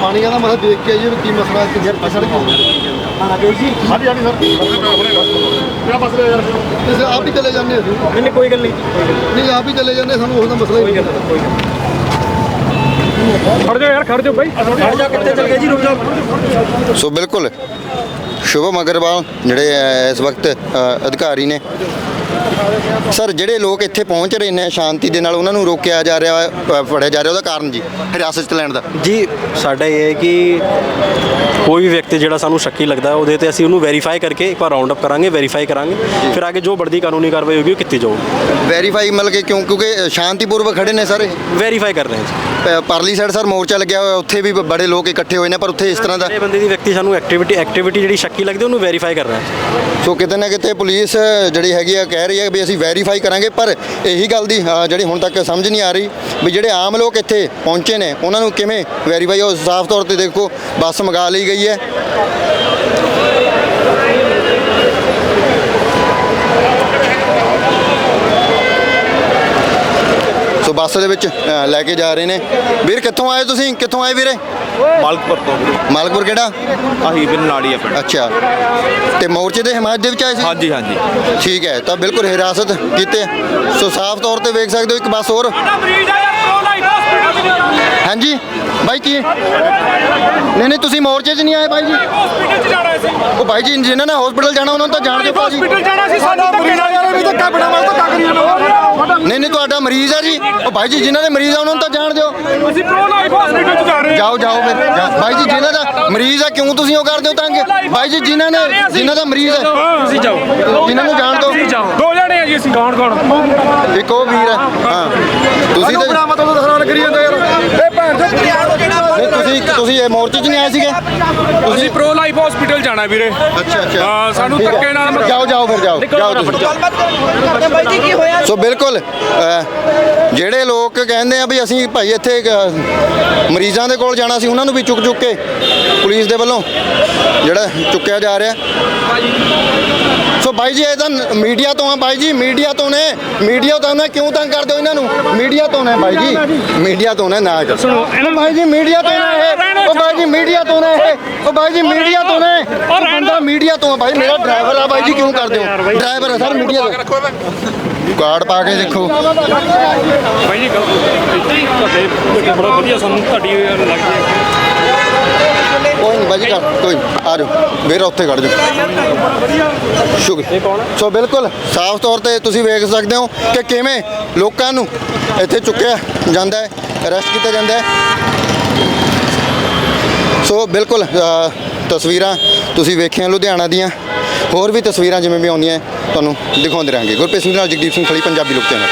ਪਾਣੀਆਂ ਦਾ ਮਸਲਾ ਦੇਖ ਕੇ ਆਈਏ ਵੀ ਕੀ ਮਸਲਾ ਹੈ ਕਿੱਧਰ ਪਸੜ ਕੇ ਹਾਂਜੀ ਹਾਂਜੀ ਸਰ। ਕਿਹੜਾ ਮਸਲਾ ਯਾਰ? ਤੁਸੀਂ ਆਪ ਹੀ ਚਲੇ ਜਾਂਦੇ ਹੋ ਨਹੀਂ ਨਹੀਂ ਕੋਈ ਗੱਲ ਨਹੀਂ। ਨਹੀਂ ਆਪ ਹੀ ਚਲੇ ਜਾਂਦੇ ਸਾਨੂੰ ਉਸ ਦਾ ਮਸਲਾ ਹੀ ਨਹੀਂ। ਖੜ ਜਾਓ ਯਾਰ ਖੜ ਜਾਓ ਬਾਈ। ਖੜ ਜਾ ਕਿੱਥੇ ਚਲ ਗਏ ਜੀ ਰੁਕ ਜਾਓ ਸੋ ਬਿਲਕੁਲ ਸ਼ੁਭਮ ਅਗਰਵਾਲ ਜਿਹੜੇ ਇਸ ਵਕਤ ਅਧਿਕਾਰੀ ਨੇ ਸਰ ਜਿਹੜੇ ਲੋਕ ਇੱਥੇ ਪਹੁੰਚ ਰਹੇ ਨੇ ਸ਼ਾਂਤੀ ਦੇ ਨਾਲ ਉਹਨਾਂ ਨੂੰ ਰੋਕਿਆ ਜਾ ਰਿਹਾ ਅ, ਫੜਿਆ ਜਾ ਰਿਹਾ ਉਹਦਾ ਕਾਰਨ ਜੀ ਹਿਰਾਸਤ 'ਚ ਲੈਣ ਦਾ। ਜੀ ਸਾਡਾ ਇਹ ਹੈ ਕਿ ਕੋਈ ਵੀ ਵਿਅਕਤੀ ਜਿਹੜਾ ਸਾਨੂੰ ਸ਼ੱਕੀ ਲੱਗਦਾ ਹੈ, ਉਹਦੇ ਤੇ ਅਸੀਂ ਉਹਨੂੰ ਵੈਰੀਫਾਈ ਕਰਕੇ ਇੱਕ ਵਾਰ ਰਾਉਂਡ ਅਪ ਕਰਾਂਗੇ ਵੈਰੀਫਾਈ ਕਰਾਂਗੇ ਫਿਰ ਅੱਗੇ ਜੋ ਬਣਦੀ ਕਾਨੂੰਨੀ ਕਾਰਵਾਈ ਹੋਗੀ ਉਹ ਕੀਤੀ ਜਾਊਗੀ। ਵੈਰੀਫਾਈ ਮਤਲਬ ਕਿ ਕਿਉਂ? ਕਿਉਂਕਿ ਸ਼ਾਂਤੀਪੂਰਵਕ ਖੜੇ ਨੇ ਸਾਰੇ। ਵੈਰੀਫਾਈ ਕਰ ਰਹੇ ਹਾਂ ਜੀ। ਪਰਲੀ ਸਾਈਡ ਸਰ ਮੋਰਚਾ ਲੱਗਿਆ ਹੋਇਆ ਉੱਥੇ ਵੀ ਬ- ਬੜੇ ਲੋਕ ਇਕੱਠੇ ਹੋਏ ਨੇ ਪਰ ਉੱਥੇ ਇਸ ਤਰ੍ਹਾਂ ਦਾ ਜਿਹੜੇ ਬੰਦੇ ਦੀ ਵਿਅਕਤੀ ਸਾਨੂੰ ਐਕਟੀਵਿਟੀ ਐਕਟੀਵਿਟੀ ਜਿਹੜੀ ਸ਼ੱਕੀ ਲੱਗਦੀ ਉਹਨੂੰ ਵੈਰੀਫਾਈ ਕਰ ਰਹੇ ਹਾਂ ਸੋ ਕਿਤੇ ਨਾ ਕਿਤੇ ਪੁਲਿਸ ਜਿਹੜੀ ਹੈਗੀ ਆ ਕਹਿ ਕਹਿ ਰਹੀ ਹੈ ਵੀ ਅਸੀਂ ਵੈਰੀਫਾਈ ਕਰਾਂਗੇ, ਪਰ ਇਹੀ ਗੱਲ ਦੀ ਜਿਹੜੀ ਹੁਣ ਤੱਕ ਸਮਝ ਨਹੀਂ ਆ ਰਹੀ ਵੀ ਜਿਹੜੇ ਆਮ ਲੋਕ ਇੱਥੇ ਪਹੁੰਚੇ ਨੇ, ਉਹਨਾਂ ਨੂੰ ਕਿਵੇਂ ਵੈਰੀਫਾਈ ਉਹ ਸਾਫ਼ ਤੌਰ ਤੇ ਦੇਖੋ, ਬੱਸ ਮੰਗਾ ਲਈ ਗਈ ਹੈ। ਸੋ ਬੱਸ ਦੇ ਵਿੱਚ ਅ, ਲੈ ਕੇ ਜਾ ਰਹੇ ਨੇ। ਵੀਰ ਕਿੱਥੋਂ ਆਏ ਤੁਸੀਂ? ਕਿੱਥੋਂ ਆਏ ਵੀਰੇ? ਮਾਲਕਪੁਰ ਤੋਂ। ਮਾਲਕਪੁਰ ਕਿਹੜਾ? ਆਹੀ ਬਿਨ ਨਾੜੀ ਆ ਪਿੰਡ। ਅੱਛਾ। ਤੇ ਮੋਰਚੇ ਦੇ ਹਮਾਇਤ ਦੇ ਵਿੱਚ ਆਏ ਸੀ? ਹਾਂਜੀ ਹਾਂਜੀ। ਠੀਕ ਹੈ ਤਾਂ ਬਿਲਕੁਲ ਹਿਰਾਸਤ ਕੀਤੇ। ਸੋ ਸਾਫ਼ ਤੌਰ ਤੇ ਵੇਖ ਸਕਦੇ ਹੋ ਇੱਕ ਬੱਸ ਹੋਰ। ਹਾਂਜੀ। ਬਾਈ ਕੀ? ਨਹੀਂ ਨਹੀਂ ਤੁਸੀਂ ਮੋਰਚੇ 'ਚ ਨਹੀਂ ਆਏ ਬਾਈ ਜੀ। ਉਹ ਬਾਈ ਜੀ ਜਿਨ੍ਹਾਂ ਨੇ ਹਸਪੀਟਲ ਜਾਣਾ ਉਹਨਾਂ ਨੂੰ ਤਾਂ ਜਾਣ ਦਿਓ ਭਾਜੀ। ਜਾਣਾ ਸੀ ਸਾਡਾ ਧੱਕਾ ਯਾਰ ਵੀ ਧੱਕਾ ਬਣਾ ਮੈਂ ਧੱਕਾ ਕਰੀ ਨਹੀਂ ਨਹੀਂ ਤੁਹਾਡਾ ਮਰੀਜ਼ ਆ ਜੀ। ਉਹ ਬਾਈ ਜੀ ਜਿਨ੍ਹਾਂ ਦੇ ਮਰੀਜ਼ ਆ ਉਹਨਾਂ ਨੂੰ ਤਾਂ ਜਾਣ ਦਿਓ। ਅਸੀਂ ਪ੍ਰੋ ਲਾਈਫ ਹਸਪੀਟਲ ਚ ਜਾ ਰਹੇ ਜਾਓ ਜਾਓ ਫਿਰ। ਬਾਈ ਜੀ ਜਿਨ੍ਹਾਂ ਦਾ ਮਰੀਜ਼ ਆ ਕਿਉਂ ਤੁਸੀਂ ਉਹ ਕਰਦੇ ਹੋ ਤੰਗ? ਬਾਈ ਜੀ ਜਿਨ੍ਹਾਂ ਨੇ ਜਿਨ੍ਹਾਂ ਦਾ ਮਰੀਜ਼ ਹੈ। ਤੁਸੀਂ ਜਾਓ ਜਿਨ੍ਹਾਂ ਨੂੰ ਜਾਣ ਦਿਓ। ਜਾਓ। ਦੋ ਜਣੇ ਆ ਜੀ ਅਸੀਂ ਕੌਣ ਕੌਣ? ਇੱਕ ਉਹ ਵੀਰ ਹੈ ਹਾਂ। ਤੁਸੀਂ ਤਾਂ ਮਤਲਬ ਹੈਰਾਨ ਕਰੀ ਜਾਂਦਾ ਯਾਰ। ਨਹੀਂ ਤੁਸੀਂ ਤੁਸੀਂ ਇਹ ਮੋਰਚੇ 'ਚ ਨਹੀਂ ਆਏ ਸੀਗੇ? ਅਸੀਂ ਪ੍ਰੋ ਲਾਈਫ ਹਸਪੀਟਲ ਜਾਣਾ ਵੀਰੇ। ਅੱਛਾ ਅੱਛਾ। ਹਾਂ ਸਾਨੂੰ ਠੀਕ ਹੈ। ਧੱਕੇ ਨਾਲ ਜਾਓ ਜਾਓ ਫਿਰ ਜਾਓ ਜਾਓ ਤੁਸੀਂ। ਸੋ ਬਿਲਕੁਲ ਅਹ, ਜਿਹੜੇ ਲੋਕ ਕਹਿੰਦੇ ਆ ਵੀ ਅਸੀਂ ਭਾਈ ਇੱਥੇ ਅਹ, ਮਰੀਜ਼ਾਂ ਦੇ ਕੋਲ ਜਾਣਾ ਸੀ ਉਹਨਾਂ ਨੂੰ ਵੀ ਚੁੱਕ ਚੁੱਕ ਕੇ ਪੁਲਿਸ ਦੇ ਵੱਲੋਂ ਜਿਹੜਾ ਚੁੱਕਿਆ ਜਾ ਰਿਹਾ। ਸੋ ਬਾਈ ਜੀ ਇਹ ਤਾਂ ਮੀਡੀਆ ਤੋਂ ਆ ਬਾਈ ਜੀ ਮੀਡੀਆ ਤੋਂ ਨੇ ਮੀਡੀਆ ਤੋਂ ਨੇ ਕਿਉਂ ਤੰਗ ਕਰਦੇ ਹੋ ਇਹਨਾਂ ਨੂੰ? ਮੀਡੀਆ ਤੋਂ ਨੇ ਬਾਈ ਜੀ ਮੀਡੀਆ ਤੋਂ ਨੇ ਨਾ। ਸੁਣੋ ਬਾਈ ਜੀ ਮੀਡੀਆ ਤੋਂ ਨੇ ਇਹ ਉਹ ਬਾਈ ਜੀ ਮੀਡੀਆ ਤੋਂ ਨੇ ਇਹ। ਉਹ ਬਾਈ ਜੀ ਮੀਡੀਆ ਤੋਂ ਨੇ। ਉਹ ਬੰਦਾ ਮੀਡੀਆ ਤੋਂ ਆ ਬਾਈ ਮੇਰਾ ਡਰਾਈਵਰ ਆ ਬਾਈ ਜੀ ਕਿਉਂ ਕਰਦੇ ਹੋ? ਡਰਾਈਵਰ ਹੈ ਸਰ ਮੀਡੀਆ ਦਾ ਕਾਰਡ ਪਾ ਕੇ ਦੇਖੋ। ਬਾਈ ਜੀ ਗੱਲ ਤੁਹਾਡੇ ਬੜਾ ਵਧੀਆ ਸਾਨੂੰ ਤੁਹਾਡੀ ਲੱਗਦੀ ਹੈ ਕੋਈ ਨਹੀਂ ਬਾਈ ਜੀ ਕਰ ਕੋਈ ਨੀ, ਆ ਜਾਓ ਵੀਰ ਉੱਥੇ ਖੜ ਜਾਓ। ਸ਼ੁਕਰ। ਸੋ ਬਿਲਕੁਲ ਸਾਫ਼ ਤੌਰ ਤੇ ਤੁਸੀਂ ਵੇਖ ਸਕਦੇ ਹੋ ਕਿ ਕਿਵੇਂ ਲੋਕਾਂ ਨੂੰ ਇੱਥੇ ਚੁੱਕਿਆ ਜਾਂਦਾ ਹੈ ਅਰੈਸਟ ਕੀਤਾ ਜਾਂਦਾ ਹੈ। ਸੋ ਬਿਲਕੁਲ ਤਸਵੀਰਾਂ ਤੁਸੀਂ ਵੇਖੀਆਂ ਲੁਧਿਆਣਾ ਦੀਆਂ। ਹੋਰ ਵੀ ਤਸਵੀਰਾਂ ਜਿਵੇਂ ਵੀ ਆਉਂਦੀਆਂ, ਤੁਹਾਨੂੰ ਦਿਖਾਉਂਦੇ ਰਹਾਂਗੇ। ਗੁਰਪ੍ਰੀਤ ਸਿੰਘ ਨਾਲ ਜਗਦੀਪ ਸਿੰਘ ਖਲੀ ਪੰਜਾਬੀ ਲੋਕ ਚੈਨਲ।